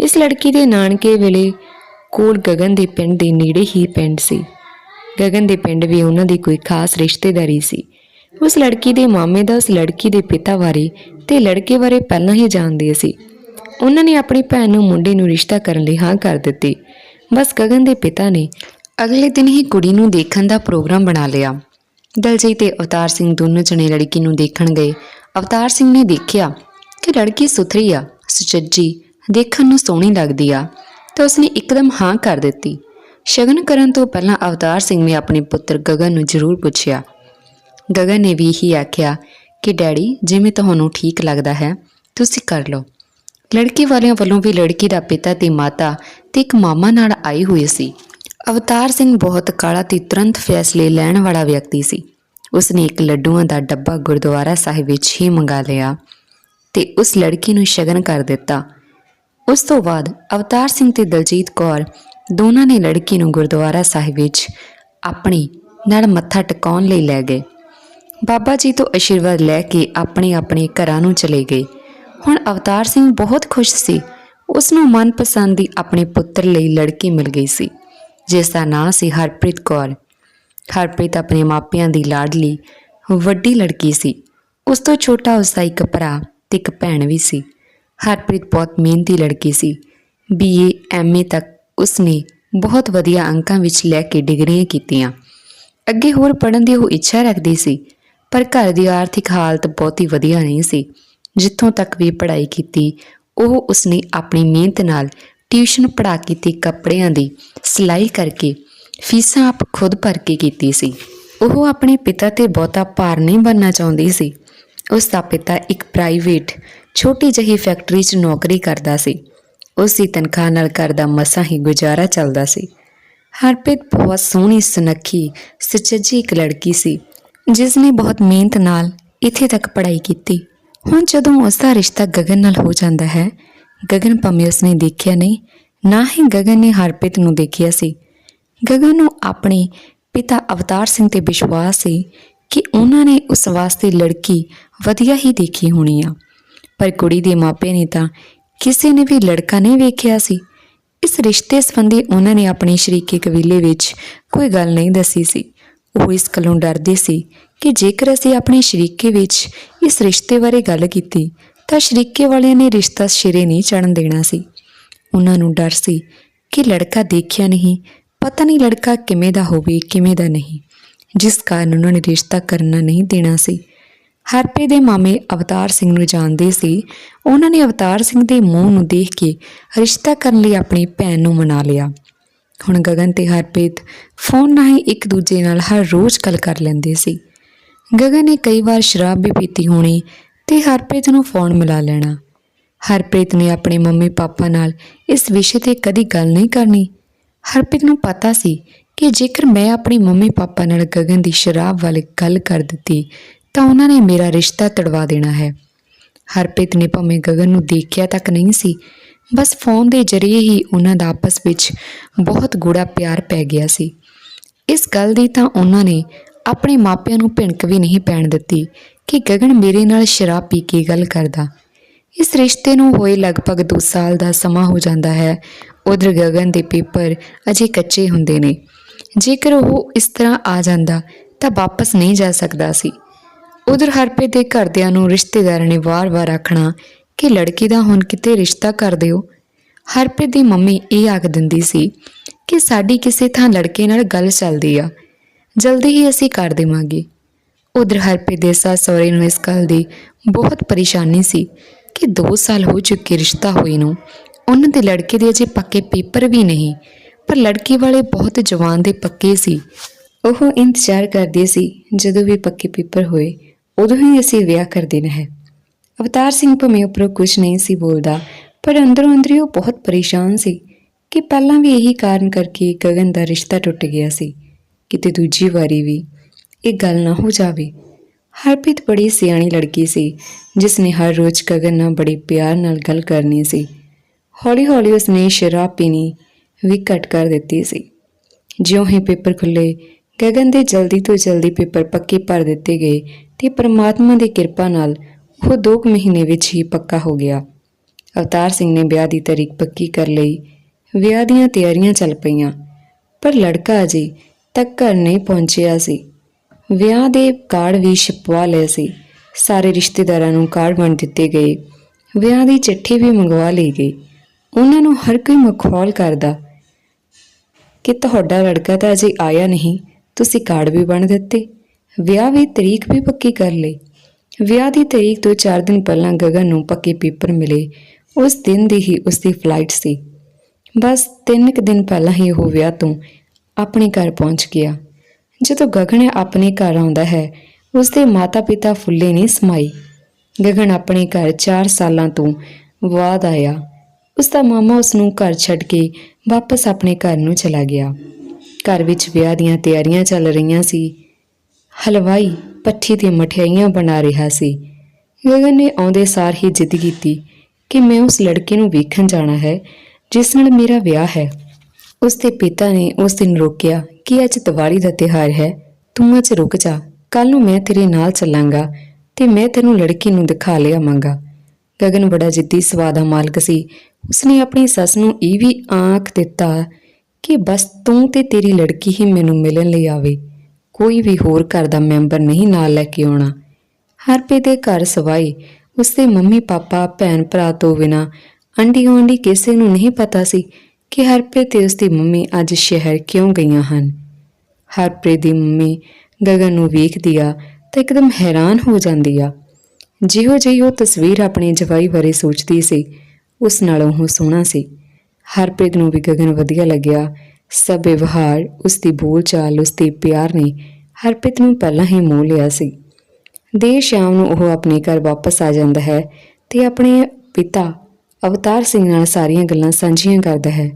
ਇਸ ਲੜਕੀ ਦੇ ਨਾਨਕੇ ਵੇਲੇ ਕੋਲ ਗਗਨ ਦੇ ਪਿੰਡ ਦੇ ਨੇੜੇ ਹੀ ਪਿੰਡ ਸੀ। ਗਗਨ ਦੇ ਪਿੰਡ ਵੀ ਉਹਨਾਂ ਦੀ ਕੋਈ ਖਾਸ ਰਿਸ਼ਤੇਦਾਰੀ ਸੀ। ਉਸ ਲੜਕੀ ਦੇ ਮਾਮੇ ਦਾ ਉਸ ਲੜਕੀ ਦੇ ਪਿਤਾ ਬਾਰੇ ਤੇ ਲੜਕੇ ਬਾਰੇ ਪਹਿਲਾਂ ਹੀ ਜਾਣਦੇ ਸੀ। ਉਹਨਾਂ ਨੇ ਆਪਣੀ ਭੈਣ ਨੂੰ ਮੁੰਡੇ ਨੂੰ ਰਿਸ਼ਤਾ ਕਰਨ ਲਈ ਹਾਂ ਕਰ ਦਿੱਤੀ। ਬਸ ਗਗਨ ਦੇ ਪਿਤਾ ਨੇ ਅਗਲੇ ਦਿਨ ਹੀ ਕੁੜੀ ਨੂੰ ਦੇਖਣ ਦਾ ਪ੍ਰੋਗਰਾਮ ਬਣਾ ਲਿਆ। ਦਲਜੀਤ ਤੇ ਅਵਤਾਰ ਸਿੰਘ ਦੋਨੋਂ ਜਣੇ ਲੜਕੀ ਨੂੰ ਦੇਖਣ ਗਏ। ਅਵਤਾਰ ਸਿੰਘ ਨੇ ਦੇਖਿਆ ਕਿ ਲੜਕੀ ਸੁਥਰੀ ਆ, ਸੁਚੱਜੀ, ਦੇਖਣ ਨੂੰ ਸੋਹਣੀ ਲੱਗਦੀ ਆ ਤਾਂ ਉਸਨੇ ਇੱਕਦਮ ਹਾਂ ਕਰ ਦਿੱਤੀ। ਸ਼ਗਨ ਕਰਨ ਤੋਂ ਪਹਿਲਾਂ ਅਵਤਾਰ ਸਿੰਘ ਨੇ ਆਪਣੇ ਪੁੱਤਰ ਗਗਨ ਨੂੰ ਜ਼ਰੂਰ ਪੁੱਛਿਆ ਗਗਨ ਨੇ ਵੀ ਹੀ ਆਖਿਆ ਕਿ ਡੈਡੀ, ਜਿਵੇਂ ਤੁਹਾਨੂੰ ਠੀਕ ਲੱਗਦਾ ਹੈ, ਤੁਸੀਂ ਕਰ ਲਓ। ਲੜਕੀ ਵਾਲਿਆਂ ਵੱਲੋਂ ਵੀ ਲੜਕੀ ਦਾ ਪਿਤਾ ਤੇ ਮਾਤਾ ਤੇ ਇੱਕ ਮਾਮਾ ਨਾਲ ਆਈ ਹੋਈ ਸੀ। ਅਵਤਾਰ ਸਿੰਘ ਬਹੁਤ ਕਾਲਾ ਤੇ ਤੁਰੰਤ ਫੈਸਲੇ ਲੈਣ ਵਾਲਾ ਵਿਅਕਤੀ ਸੀ। ਉਸਨੇ ਇੱਕ ਲੱਡੂਆਂ ਦਾ ਡੱਬਾ ਗੁਰਦੁਆਰਾ ਸਾਹਿਬ ਵਿੱਚ ਹੀ ਮੰਗਾ ਲਿਆ ਤੇ ਉਸ ਲੜਕੀ ਨੂੰ ਸ਼ਗਨ ਕਰ ਦਿੱਤਾ। ਉਸ ਤੋਂ ਬਾਅਦ ਅਵਤਾਰ ਸਿੰਘ ਤੇ ਦਲਜੀਤ ਕੌਰ ਦੋਨਾਂ ਨੇ ਲੜਕੀ ਨੂੰ ਗੁਰਦੁਆਰਾ ਸਾਹਿਬ ਵਿੱਚ ਆਪਣੀ ਨਾਲ ਮੱਥਾ ਟਿਕਾਉਣ ਲਈ ਲੈ ਗਏ। ਬਾਬਾ ਜੀ ਤੋਂ ਆਸ਼ੀਰਵਾਦ ਲੈ ਕੇ ਆਪਣੇ ਆਪਣੇ ਘਰਾਂ ਨੂੰ ਚਲੇ ਗਏ। ਹੁਣ ਅਵਤਾਰ ਸਿੰਘ ਬਹੁਤ ਖੁਸ਼ ਸੀ। ਉਸ ਨੂੰ ਮਨਪਸੰਦ ਦੀ ਆਪਣੇ ਪੁੱਤਰ ਲਈ ਲੜਕੀ ਮਿਲ ਗਈ ਸੀ, ਜਿਸ ਦਾ ਨਾਂ ਸੀ ਹਰਪ੍ਰੀਤ ਕੌਰ। ਹਰਪ੍ਰੀਤ ਆਪਣੇ ਮਾਪਿਆਂ ਦੀ ਲਾਡਲੀ ਵੱਡੀ ਲੜਕੀ ਸੀ। ਉਸ ਤੋਂ ਛੋਟਾ ਉਸ ਦਾ ਇੱਕ ਭਰਾ ਤੇ ਇੱਕ ਭੈਣ ਵੀ ਸੀ। ਹਰਪ੍ਰੀਤ ਬਹੁਤ ਮਿਹਨਤੀ ਲੜਕੀ ਸੀ। ਬੀਏ ਐਮਏ ਤੱਕ ਉਸਨੇ ਬਹੁਤ ਵਧੀਆ ਅੰਕਾਂ ਵਿੱਚ ਲੈ ਕੇ ਡਿਗਰੀਆਂ ਕੀਤੀਆਂ। ਅੱਗੇ ਹੋਰ ਪੜ੍ਹਨ ਦੀ ਉਹ ਇੱਛਾ ਰੱਖਦੀ ਸੀ ਪਰ ਘਰ ਦੀ ਆਰਥਿਕ ਹਾਲਤ ਬਹੁਤੀ ਵਧੀਆ ਨਹੀਂ ਸੀ। ਜਿੱਥੋਂ ਤੱਕ ਵੀ ਪੜ੍ਹਾਈ ਕੀਤੀ, ਉਹ ਉਸਨੇ ਆਪਣੀ ਮਿਹਨਤ ਨਾਲ ਟਿਊਸ਼ਨ ਪੜ੍ਹਾ ਕੇ ਤੇ ਕੱਪੜਿਆਂ ਦੀ ਸਿਲਾਈ ਕਰਕੇ ਫੀਸਾਂ ਆਪ ਖੁਦ ਭਰ ਕੇ ਕੀਤੀ ਸੀ। ਉਹ ਆਪਣੇ ਪਿਤਾ ਤੇ ਬਹੁਤਾ ਭਾਰ ਨਹੀਂ ਬਣਨਾ ਚਾਹੁੰਦੀ ਸੀ। ਉਸ ਦਾ ਪਿਤਾ ਇੱਕ ਪ੍ਰਾਈਵੇਟ, ਛੋਟੀ ਜਿਹੀ ਫੈਕਟਰੀ 'ਚ ਨੌਕਰੀ ਕਰਦਾ ਸੀ। ਉਸ ਦੀ ਤਨਖਾਹ ਨਾਲ ਘਰ ਦਾ ਮਸਾਂ ਹੀ ਗੁਜ਼ਾਰਾ ਚੱਲਦਾ ਸੀ। ਹਰਪ੍ਰੀਤ ਬਹੁਤ ਸੋਹਣੀ, ਸੁਨੱਖੀ, ਸੁਚੱਜੀ ਇੱਕ ਲੜਕੀ ਸੀ। ਜਿਸ ਨੇ ਬਹੁਤ ਮਿਹਨਤ ਨਾਲ ਇੱਥੇ ਤੱਕ ਪੜ੍ਹਾਈ ਕੀਤੀ, ਹੁਣ ਜਦੋਂ ਉਸ ਦਾ ਰਿਸ਼ਤਾ ਗਗਨ ਨਾਲ ਹੋ ਜਾਂਦਾ ਹੈ, ਗਗਨ ਭਾਵੇਂ ਉਸਨੇ ਦੇਖਿਆ ਨਹੀਂ, ਨਾ ਹੀ ਗਗਨ ਨੇ ਹਰਪ੍ਰੀਤ ਨੂੰ ਦੇਖਿਆ ਸੀ। ਗਗਨ ਨੂੰ ਆਪਣੇ ਪਿਤਾ ਅਵਤਾਰ ਸਿੰਘ ਤੇ ਵਿਸ਼ਵਾਸ ਸੀ ਕਿ ਉਹਨਾਂ ਨੇ ਉਸ ਵਾਸਤੇ ਲੜਕੀ ਵਧੀਆ ਹੀ ਦੇਖੀ ਹੋਣੀ ਆ। ਪਰ ਕੁੜੀ ਦੇ ਮਾਪੇ ਨੇ ਤਾਂ ਕਿਸੇ ਨੇ ਵੀ ਲੜਕਾ ਨਹੀਂ ਵੇਖਿਆ ਸੀ। ਇਸ ਰਿਸ਼ਤੇ ਸੰਬੰਧੀ ਉਹਨਾਂ ਨੇ ਆਪਣੇ ਸ਼ਰੀਕੇ ਕਬੀਲੇ ਵਿੱਚ ਕੋਈ ਗੱਲ ਨਹੀਂ ਦੱਸੀ ਸੀ। ਉਹ ਇਸ ਗੱਲੋਂ ਡਰਦੇ ਸੀ ਕਿ ਜੇਕਰ ਅਸੀਂ ਆਪਣੇ ਸ਼ਰੀਕੇ ਵਿੱਚ ਇਸ ਰਿਸ਼ਤੇ ਬਾਰੇ ਗੱਲ ਕੀਤੀ, ਤਾਂ ਸ਼ਰੀਕੇ ਵਾਲਿਆਂ ਨੇ ਰਿਸ਼ਤਾ ਸਿਰੇ ਨਹੀਂ ਚੜਨ ਦੇਣਾ ਸੀ। ਉਹਨਾਂ ਨੂੰ ਡਰ ਸੀ ਕਿ ਲੜਕਾ ਦੇਖਿਆ ਨਹੀਂ, ਪਤਾ ਨਹੀਂ ਲੜਕਾ ਕਿਵੇਂ ਦਾ ਹੋਵੇ, ਕਿਵੇਂ ਦਾ ਨਹੀਂ। ਜਿਸ ਕਾਰਨ ਉਹਨਾਂ ਨੇ ਰਿਸ਼ਤਾ ਕਰਨਾ ਨਹੀਂ ਦੇਣਾ ਸੀ। ਹਰਪੇ ਦੇ ਮਾਮੇ ਅਵਤਾਰ ਸਿੰਘ ਨੂੰ ਜਾਣਦੇ ਸੀ। ਉਹਨਾਂ ਨੇ ਅਵਤਾਰ ਸਿੰਘ ਦੇ ਮੂੰਹ ਨੂੰ ਦੇਖ ਕੇ ਰਿਸ਼ਤਾ ਕਰਨ ਲਈ ਆਪਣੀ ਭੈਣ ਨੂੰ ਮਨਾ ਲਿਆ। ਹੁਣ ਗਗਨ ਤੇ ਹਰਪ੍ਰੀਤ ਫੋਨ ਰਾਹੀਂ ਇੱਕ ਦੂਜੇ ਨਾਲ ਹਰ ਰੋਜ਼ ਗੱਲ ਕਰ ਲੈਂਦੇ ਸੀ। ਗਗਨ ਨੇ ਕਈ ਵਾਰ ਸ਼ਰਾਬ ਵੀ ਪੀਤੀ ਹੋਣੀ ਤੇ ਹਰਪ੍ਰੀਤ ਨੂੰ ਫੋਨ ਮਿਲਾ ਲੈਣਾ। ਹਰਪ੍ਰੀਤ ਨੇ ਆਪਣੇ ਮੰਮੀ ਪਾਪਾ ਨਾਲ ਇਸ ਵਿਸ਼ੇ ਤੇ ਕਦੀ ਗੱਲ ਨਹੀਂ ਕਰਨੀ। ਹਰਪ੍ਰੀਤ ਨੂੰ ਪਤਾ ਸੀ ਕਿ ਜੇਕਰ ਮੈਂ ਆਪਣੀ ਮੰਮੀ ਪਾਪਾ ਨਾਲ ਗਗਨ ਦੀ ਸ਼ਰਾਬ ਵਾਲੀ ਗੱਲ ਕਰ ਦਿੱਤੀ ਤਾਂ ਉਹਨਾਂ ਨੇ ਮੇਰਾ ਰਿਸ਼ਤਾ ਤੜਵਾ ਦੇਣਾ ਹੈ। ਹਰਪ੍ਰੀਤ ਨੇ ਭਾਵੇਂ ਗਗਨ ਨੂੰ ਦੇਖਿਆ ਤੱਕ ਨਹੀਂ ਸੀ ਬਸ ਫੋਨ ਦੇ ਜ਼ਰੀਏ ਹੀ ਉਹਨਾਂ ਦਾ ਆਪਸ ਵਿੱਚ ਬਹੁਤ ਗੂੜਾ ਪਿਆਰ ਪੈ ਗਿਆ ਸੀ। ਇਸ ਗੱਲ ਦੀ ਤਾਂ ਉਹਨਾਂ ਨੇ ਆਪਣੇ ਮਾਪਿਆਂ ਨੂੰ ਭਿਣਕ ਵੀ ਨਹੀਂ ਪੈਣ ਦਿੱਤੀ ਕਿ ਗਗਨ ਮੇਰੇ ਨਾਲ ਸ਼ਰਾਬ ਪੀ ਕੇ ਗੱਲ ਕਰਦਾ। ਇਸ ਰਿਸ਼ਤੇ ਨੂੰ ਹੋਏ ਲਗਭਗ 2 ਸਾਲ ਦਾ ਸਮਾਂ ਹੋ ਜਾਂਦਾ ਹੈ। ਉਧਰ ਗਗਨ ਦੇ ਪੇਪਰ ਅਜੇ ਕੱਚੇ ਹੁੰਦੇ ਨੇ। ਜੇਕਰ ਉਹ ਇਸ ਤਰ੍ਹਾਂ ਆ ਜਾਂਦਾ ਤਾਂ ਵਾਪਸ ਨਹੀਂ ਜਾ ਸਕਦਾ ਸੀ। ਉਧਰ ਹਰਪੇ ਦੇ ਘਰਦਿਆਂ ਨੂੰ ਰਿਸ਼ਤੇਦਾਰਾਂ ਨੇ ਵਾਰ-ਵਾਰ ਆਖਣਾ ਕਿ ਲੜਕੀ ਦਾ ਹੁਣ ਕਿਤੇ ਰਿਸ਼ਤਾ ਕਰ ਦਿਓ। ਹਰਪ੍ਰੀਤ ਦੀ ਮੰਮੀ ਇਹ ਆਖ ਦਿੰਦੀ ਸੀ ਕਿ ਸਾਡੀ ਕਿਸੇ ਥਾਂ ਲੜਕੇ ਨਾਲ ਗੱਲ ਚੱਲਦੀ ਆ। ਜਲਦੀ ਹੀ ਅਸੀਂ ਕਰ ਦੇਵਾਂਗੇ। ਉਧਰ ਹਰਪ੍ਰੀਤ ਦੇ ਸੱਸ ਸਹੁਰੇ ਨੂੰ ਇਸ ਗੱਲ ਦੀ ਬਹੁਤ ਪਰੇਸ਼ਾਨੀ ਸੀ ਕਿ 2 ਸਾਲ ਹੋ ਚੁੱਕੇ ਰਿਸ਼ਤਾ ਹੋਏ ਨੂੰ। ਉਹਨਾਂ ਦੇ ਲੜਕੇ ਦੇ ਅਜੇ ਪੱਕੇ ਪੇਪਰ ਵੀ ਨਹੀਂ, ਪਰ ਲੜਕੀ ਵਾਲੇ ਬਹੁਤ ਜਵਾਨ ਦੇ ਪੱਕੇ ਸੀ। ਉਹ ਇੰਤਜ਼ਾਰ ਕਰਦੇ ਸੀ ਜਦੋਂ ਵੀ ਪੱਕੇ ਪੇਪਰ ਹੋਏ, ਉਦੋਂ ਹੀ ਅਸੀਂ ਵਿਆਹ ਕਰ ਦੇਣਾ ਹੈ। ਅਵਤਾਰ ਸਿੰਘ ਭਵੇਂ ਉੱਪਰੋਂ ਕੁਝ ਨਹੀਂ ਸੀ ਬੋਲਦਾ, ਪਰ ਅੰਦਰੋਂ ਅੰਦਰੀ ਉਹ ਬਹੁਤ ਪਰੇਸ਼ਾਨ ਸੀ ਕਿ ਪਹਿਲਾਂ ਵੀ ਇਹੀ ਕਾਰਨ ਕਰਕੇ ਗਗਨ ਦਾ ਰਿਸ਼ਤਾ ਟੁੱਟ ਗਿਆ ਸੀ, ਕਿਤੇ ਦੂਜੀ ਵਾਰੀ ਵੀ ਇਹ ਗੱਲ ਨਾ ਹੋ ਜਾਵੇ। ਹਰਪ੍ਰੀਤ ਬੜੀ ਸਿਆਣੀ ਲੜਕੀ ਸੀ, ਜਿਸ ਨੇ ਹਰ ਰੋਜ਼ ਗਗਨ ਨਾਲ ਬੜੇ ਪਿਆਰ ਨਾਲ ਗੱਲ ਕਰਨੀ ਸੀ। ਹੌਲੀ-ਹੌਲੀ ਉਸਨੇ ਸ਼ਰਾਬ ਪੀਣੀ ਵੀ ਘਟ ਕਰ ਦਿੱਤੀ ਸੀ। ਜਿਉਂ ਹੀ ਪੇਪਰ ਖੁੱਲੇ ਗਗਨ ਦੇ ਜਲਦੀ ਤੋਂ ਜਲਦੀ ਪੇਪਰ ਪੱਕੇ ਭਰ ਦਿੱਤੇ ਗਏ ਤੇ ਪ੍ਰਮਾਤਮਾ ਦੀ ਕਿਰਪਾ ਨਾਲ ਉਹ 2 ਮਹੀਨੇ ਵਿੱਚ ਹੀ ਪੱਕਾ ਹੋ ਗਿਆ। ਅਵਤਾਰ ਸਿੰਘ ਨੇ ਵਿਆਹ ਦੀ ਤਾਰੀਖ ਪੱਕੀ ਕਰ ਲਈ। ਵਿਆਹ ਦੀਆਂ ਤਿਆਰੀਆਂ ਚੱਲ ਪਈਆਂ, ਪਰ ਲੜਕਾ ਅਜੇ ਤੱਕ ਘਰ ਨਹੀਂ ਪਹੁੰਚਿਆ ਸੀ। ਵਿਆਹ ਦੇ ਕਾਰਡ ਵੀ ਛਪਵਾ ਲਏ ਸੀ। ਸਾਰੇ ਰਿਸ਼ਤੇਦਾਰਾਂ ਨੂੰ ਕਾਰਡ ਵੰਡ ਦਿੱਤੇ ਗਏ। ਵਿਆਹ ਦੀ ਚਿੱਠੀ ਵੀ ਮੰਗਵਾ ਲਈ ਗਈ। ਉਹਨਾਂ ਨੂੰ ਹਰ ਕੋਈ ਮਖੌਲ ਕਰਦਾ, ਕਿ ਤੁਹਾਡਾ ਲੜਕਾ ਤਾਂ ਅਜੇ ਆਇਆ ਨਹੀਂ, ਤੁਸੀਂ ਕਾਰਡ ਵੀ ਬਣ ਦਿੱਤੇ। ਵਿਆਹ ਵੀ ਤਰੀਕ ਵੀ ਪੱਕੀ ਕਰ ਲਈ। ਵਿਆਹ ਦੀ ਤਰੀਕ ਤੋਂ 4 ਦਿਨ ਪਹਿਲਾਂ ਗਗਨ ਨੂੰ ਪੱਕੇ ਪੇਪਰ ਮਿਲੇ। ਉਸ ਦਿਨ ਦੀ ਹੀ ਉਸ ਦੀ ਫਲਾਈਟ ਸੀ। ਬਸ ਤਿੰਨ ਕੁ ਦਿਨ ਪਹਿਲਾਂ ਹੀ ਉਹ ਵਿਆਹ ਤੋਂ ਆਪਣੇ ਘਰ ਪਹੁੰਚ ਗਿਆ। ਜਦੋਂ ਗਗਨ ਆਪਣੇ ਘਰ ਆਉਂਦਾ ਹੈ ਉਸ ਦੇ ਮਾਤਾ-ਪਿਤਾ ਫੁੱਲੇ ਨਹੀਂ ਸਮਾਈ। ਗਗਨ ਆਪਣੇ ਘਰ 4 ਸਾਲਾਂ ਤੋਂ ਬਾਅਦ ਆਇਆ। ਉਸ ਦਾ ਮਾਮਾ ਉਸ ਨੂੰ ਘਰ ਛੱਡ ਕੇ ਵਾਪਸ ਆਪਣੇ ਘਰ ਨੂੰ ਚਲਾ ਗਿਆ। ਘਰ ਵਿੱਚ ਵਿਆਹ ਦੀਆਂ ਤਿਆਰੀਆਂ ਚੱਲ ਰਹੀਆਂ ਸੀ। ਹਲਵਾਈ ਪੱਠੀ ਤੇ ਮਠਿਆਈਆਂ ਬਣਾ ਰਿਹਾ ਸੀ। ਗਗਨ ਨੇ ਆਉਂਦੇ ਸਾਰ ਹੀ ਜਿੱਦ ਕੀਤੀ ਕਿ ਮੈਂ ਉਸ ਲੜਕੇ ਨੂੰ ਵੇਖਣ ਜਾਣਾ ਹੈ, ਜਿਸ ਨਾਲ ਮੇਰਾ ਵਿਆਹ ਹੈ। ਉਸ ਦੇ ਪਿਤਾ ਨੇ ਉਸ ਦਿਨ ਰੋਕਿਆ ਕਿ ਅੱਜ ਦੀਵਾਲੀ ਦਾ ਤਿਉਹਾਰ ਹੈ। ਤੂੰ ਅੱਜ ਰੁਕ ਜਾ ਕੱਲ ਨੂੰ ਮੈਂ ਤੇਰੇ ਨਾਲ ਚੱਲਾਂਗਾ ਤੇ ਮੈਂ ਤੈਨੂੰ ਲੜਕੀ ਨੂੰ ਦਿਖਾ ਲਿਆਵਾਂਗਾ। ਗਗਨ ਬੜਾ ਜਿੱਦੀ ਸਵਾਦ ਦਾ ਮਾਲਕ ਸੀ। ਉਸਨੇ ਆਪਣੀ ਸੱਸ ਨੂੰ ਇਹ ਵੀ ਆਂਖ ਦਿੱਤਾ ਕਿ ਬਸ ਤੂੰ ਤੇ ਤੇਰੀ ਲੜਕੀ ਹੀ ਮੈਨੂੰ ਮਿਲਣ ਲਈ ਆਵੇ। ਕੋਈ ਵੀ ਹੋਰ ਘਰ ਦਾ ਮੈਂਬਰ ਨਹੀਂ ਨਾਲ ਲੈ ਕੇ ਆਉਣਾ। ਹਰਪ੍ਰੀਤ ਦੇ ਘਰ ਸਵਾਈ ਉਸਦੇ ਮੰਮੀ, ਪਾਪਾ, ਭੈਣ, ਭਰਾ ਤੋਂ ਬਿਨਾ ਆਂਢੀ ਗੁਆਂਢੀ ਕਿਸੇ ਨੂੰ ਨਹੀਂ ਪਤਾ ਸੀ ਕਿ ਹਰਪ੍ਰੀਤ ਤੇ ਉਸਦੀ ਮੰਮੀ ਅੱਜ ਸ਼ਹਿਰ ਕਿਉਂ ਗਈਆਂ ਹਨ। ਹਰਪ੍ਰੀਤ ਦੀ ਮੰਮੀ ਗਗਨ ਨੂੰ ਵੇਖਦੀ ਆ ਤਾਂ ਇੱਕਦਮ ਹੈਰਾਨ ਹੋ ਜਾਂਦੀ ਆ। ਜਿਹੋ ਜਿਹੀ ਉਹ ਤਸਵੀਰ ਆਪਣੇ ਜਵਾਈ ਬਾਰੇ ਸੋਚਦੀ ਸੀ, ਉਸ ਨਾਲੋਂ ਉਹ ਸੋਹਣਾ ਸੀ। ਹਰਪ੍ਰੀਤ ਨੂੰ ਵੀ ਗਗਨ ਵਧੀਆ ਲੱਗਿਆ ਸਭ ਵਿਵਹਾਰ ਉਸ ਦੀ ਬੋਲਚਾਲ ਉਸ ਦੇ ਪਿਆਰ ਨੇ ਹਰਪ੍ਰੀਤ ਨੂੰ ਪਹਿਲਾਂ ਹੀ ਮੋਹ ਲਿਆ ਸੀ। ਦੇਰ ਸ਼ਾਮ ਨੂੰ ਉਹ ਆਪਣੇ ਘਰ ਵਾਪਸ ਆ ਜਾਂਦਾ ਹੈ ਤੇ ਆਪਣੇ ਪਿਤਾ ਅਵਤਾਰ ਸਿੰਘ ਨਾਲ ਸਾਰੀਆਂ ਗੱਲਾਂ ਸਾਂਝੀਆਂ ਕਰਦਾ ਹੈ।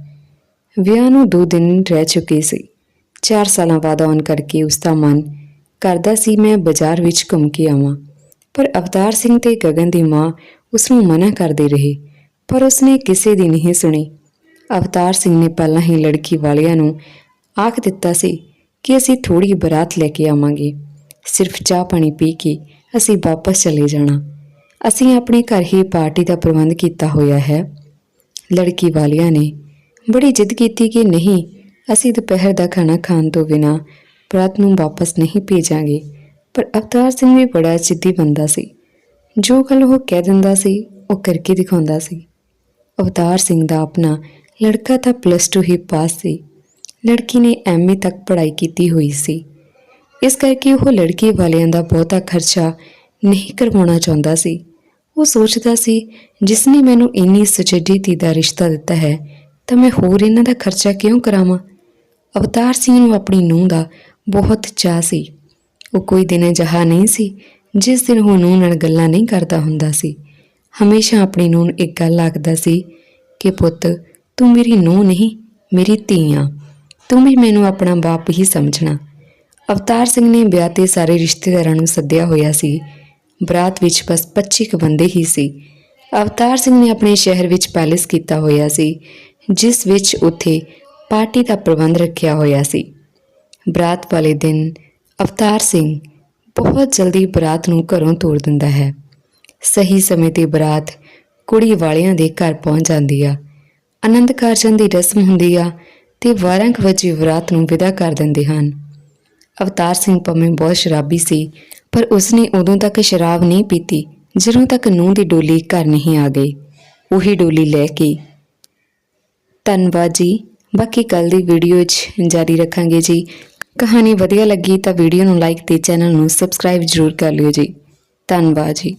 ਵਿਆਹ ਨੂੰ 2 ਦਿਨ ਰਹਿ ਚੁੱਕੇ ਸੀ। 4 ਸਾਲਾਂ ਬਾਅਦ ਆਉਣ ਕਰਕੇ ਉਸ ਦਾ ਮਨ ਕਰਦਾ ਸੀ, ਮੈਂ ਬਾਜ਼ਾਰ ਵਿੱਚ ਘੁੰਮ ਕੇ ਆਵਾਂ। ਪਰ ਅਵਤਾਰ ਸਿੰਘ ਤੇ ਗਗਨ ਦੀ ਮਾਂ ਉਸ ਨੂੰ ਮਨਾ ਕਰਦੇ ਰਹੇ, ਪਰ ਉਸਨੇ ਕਿਸੇ ਦੀ ਨਹੀਂ ਸੁਣੀ। ਅਵਤਾਰ ਸਿੰਘ ਨੇ ਪਹਿਲਾਂ ਹੀ ਲੜਕੀ ਵਾਲਿਆਂ ਨੂੰ ਆਖ ਦਿੱਤਾ ਸੀ ਕਿ ਅਸੀਂ ਥੋੜੀ ਬਰਾਤ ਲੈ ਕੇ ਆਵਾਂਗੇ। ਸਿਰਫ ਚਾਹ ਪਾਣੀ ਪੀ ਕੇ ਅਸੀਂ ਵਾਪਸ ਚਲੇ ਜਾਣਾ। ਅਸੀਂ ਆਪਣੇ ਘਰ ਹੀ ਪਾਰਟੀ ਦਾ ਪ੍ਰਬੰਧ ਕੀਤਾ ਹੋਇਆ ਹੈ। ਲੜਕੀ ਵਾਲਿਆਂ ਨੇ ਬੜੀ ਜਿੱਦ ਕੀਤੀ ਕਿ ਨਹੀਂ, ਅਸੀਂ ਦੁਪਹਿਰ ਦਾ ਖਾਣਾ ਖਾਣ ਤੋਂ ਬਿਨਾ ਬਰਾਤ ਨੂੰ ਵਾਪਸ ਨਹੀਂ ਭੇਜਾਂਗੇ। ਪਰ ਅਵਤਾਰ ਸਿੰਘ ਵੀ ਬੜਾ ਜਿੱਦੀ ਬੰਦਾ ਸੀ। ਜੋ ਗੱਲ ਉਹ ਕਹਿ ਦਿੰਦਾ ਸੀ, ਉਹ ਕਰਕੇ ਦਿਖਾਉਂਦਾ ਸੀ। ਅਵਤਾਰ ਸਿੰਘ ਦਾ ਆਪਣਾ ਲੜਕਾ ਤਾਂ ਪਲੱਸ 2 ਹੀ ਪਾਸ ਸੀ। ਲੜਕੀ ਨੇ ਐਮਏ ਤੱਕ ਪੜ੍ਹਾਈ ਕੀਤੀ ਹੋਈ ਸੀ। ਇਸ ਕਰਕੇ ਉਹ ਲੜਕੀ ਵਾਲਿਆਂ ਦਾ ਬਹੁਤਾ ਖਰਚਾ ਨਹੀਂ ਕਰਵਾਉਣਾ ਚਾਹੁੰਦਾ ਸੀ। ਉਹ ਸੋਚਦਾ ਸੀ, ਜਿਸ ਨੇ ਮੈਨੂੰ ਇੰਨੀ ਸੁਚੱਜੀ ਧੀ ਦਾ ਰਿਸ਼ਤਾ ਦਿੱਤਾ ਹੈ, ਤਾਂ ਮੈਂ ਹੋਰ ਇਹਨਾਂ ਦਾ ਖਰਚਾ ਕਿਉਂ ਕਰਾਵਾਂ? ਅਵਤਾਰ ਸਿੰਘ ਨੂੰ ਆਪਣੀ ਨੂੰਹ ਦਾ ਬਹੁਤ ਚਾਅ ਸੀ। ਉਹ ਕੋਈ ਦਿਨ ਅਜਿਹਾ ਨਹੀਂ ਸੀ, ਜਿਸ ਦਿਨ ਉਹ ਨੂੰਹ ਨਾਲ ਗੱਲਾਂ ਨਹੀਂ ਕਰਦਾ ਹੁੰਦਾ ਸੀ। ਹਮੇਸ਼ਾ ਆਪਣੀ ਨੂੰਹ ਨੂੰ ਇੱਕ ਗੱਲ ਆਖਦਾ ਸੀ ਕਿ, ਪੁੱਤ ਤੂੰ ਮੇਰੀ ਨੂੰਹ ਨਹੀਂ, ਮੇਰੀ ਧੀ ਆਂ ਤੂੰ ਵੀ ਮੈਨੂੰ ਆਪਣਾ ਬਾਪ ਹੀ ਸਮਝਣਾ। ਅਵਤਾਰ ਸਿੰਘ ਨੇ ਵਿਆਹ ਤੇ ਸਾਰੇ ਰਿਸ਼ਤੇਦਾਰਾਂ ਨੂੰ ਸੱਦਿਆ ਹੋਇਆ ਸੀ। ਬਰਾਤ ਵਿੱਚ ਬਸ 25 ਕੁ ਬੰਦੇ ਹੀ ਸੀ। ਅਵਤਾਰ ਸਿੰਘ ਨੇ ਆਪਣੇ ਸ਼ਹਿਰ ਵਿੱਚ ਪੈਲੇਸ ਕੀਤਾ ਹੋਇਆ ਸੀ, ਜਿਸ ਵਿੱਚ ਉੱਥੇ ਪਾਰਟੀ ਦਾ ਪ੍ਰਬੰਧ ਰੱਖਿਆ ਹੋਇਆ ਸੀ। ਬਰਾਤ ਵਾਲੇ ਦਿਨ ਅਵਤਾਰ ਸਿੰਘ ਬਹੁਤ ਜਲਦੀ ਬਰਾਤ ਨੂੰ ਘਰੋਂ ਤੋਰ ਦਿੰਦਾ ਹੈ। ਸਹੀ ਸਮੇਂ ਤੇ ਬਰਾਤ ਕੁੜੀ ਵਾਲਿਆਂ ਦੇ ਘਰ ਪਹੁੰਚ ਜਾਂਦੀ ਆ। ਆਨੰਦ ਕਾਰਜਨ ਦੀ ਰਸਮ ਹੁੰਦੀ ਆ ਤੇ 12 ਕੁ ਵਜੇ ਬਰਾਤ ਨੂੰ ਵਿਦਾ ਕਰ ਦਿੰਦੇ ਹਨ। ਅਵਤਾਰ ਸਿੰਘ ਭਾਵੇਂ ਬਹੁਤ ਸ਼ਰਾਬੀ ਸੀ, ਪਰ ਉਸਨੇ ਉਦੋਂ ਤੱਕ ਸ਼ਰਾਬ ਨਹੀਂ ਪੀਤੀ, ਜਦੋਂ ਤੱਕ ਨੂੰਹ ਦੀ ਡੋਲੀ ਘਰ ਨਹੀਂ ਆ ਗਈ। ਉਹੀ ਡੋਲੀ ਲੈ ਕੇ ਧੰਨਵਾਦ ਜੀ, ਬਾਕੀ ਕੱਲ ਦੀ ਵੀਡੀਓ 'ਚ ਜਾਰੀ ਰੱਖਾਂਗੇ ਜੀ। ਕਹਾਣੀ ਵਧੀਆ ਲੱਗੀ ਤਾਂ ਵੀਡੀਓ ਨੂੰ ਲਾਈਕ ਤੇ ਚੈਨਲ ਨੂੰ ਸਬਸਕ੍ਰਾਈਬ ਜ਼ਰੂਰ ਕਰ ਲਿਓ ਜੀ। ਧੰਨਵਾਦ ਜੀ।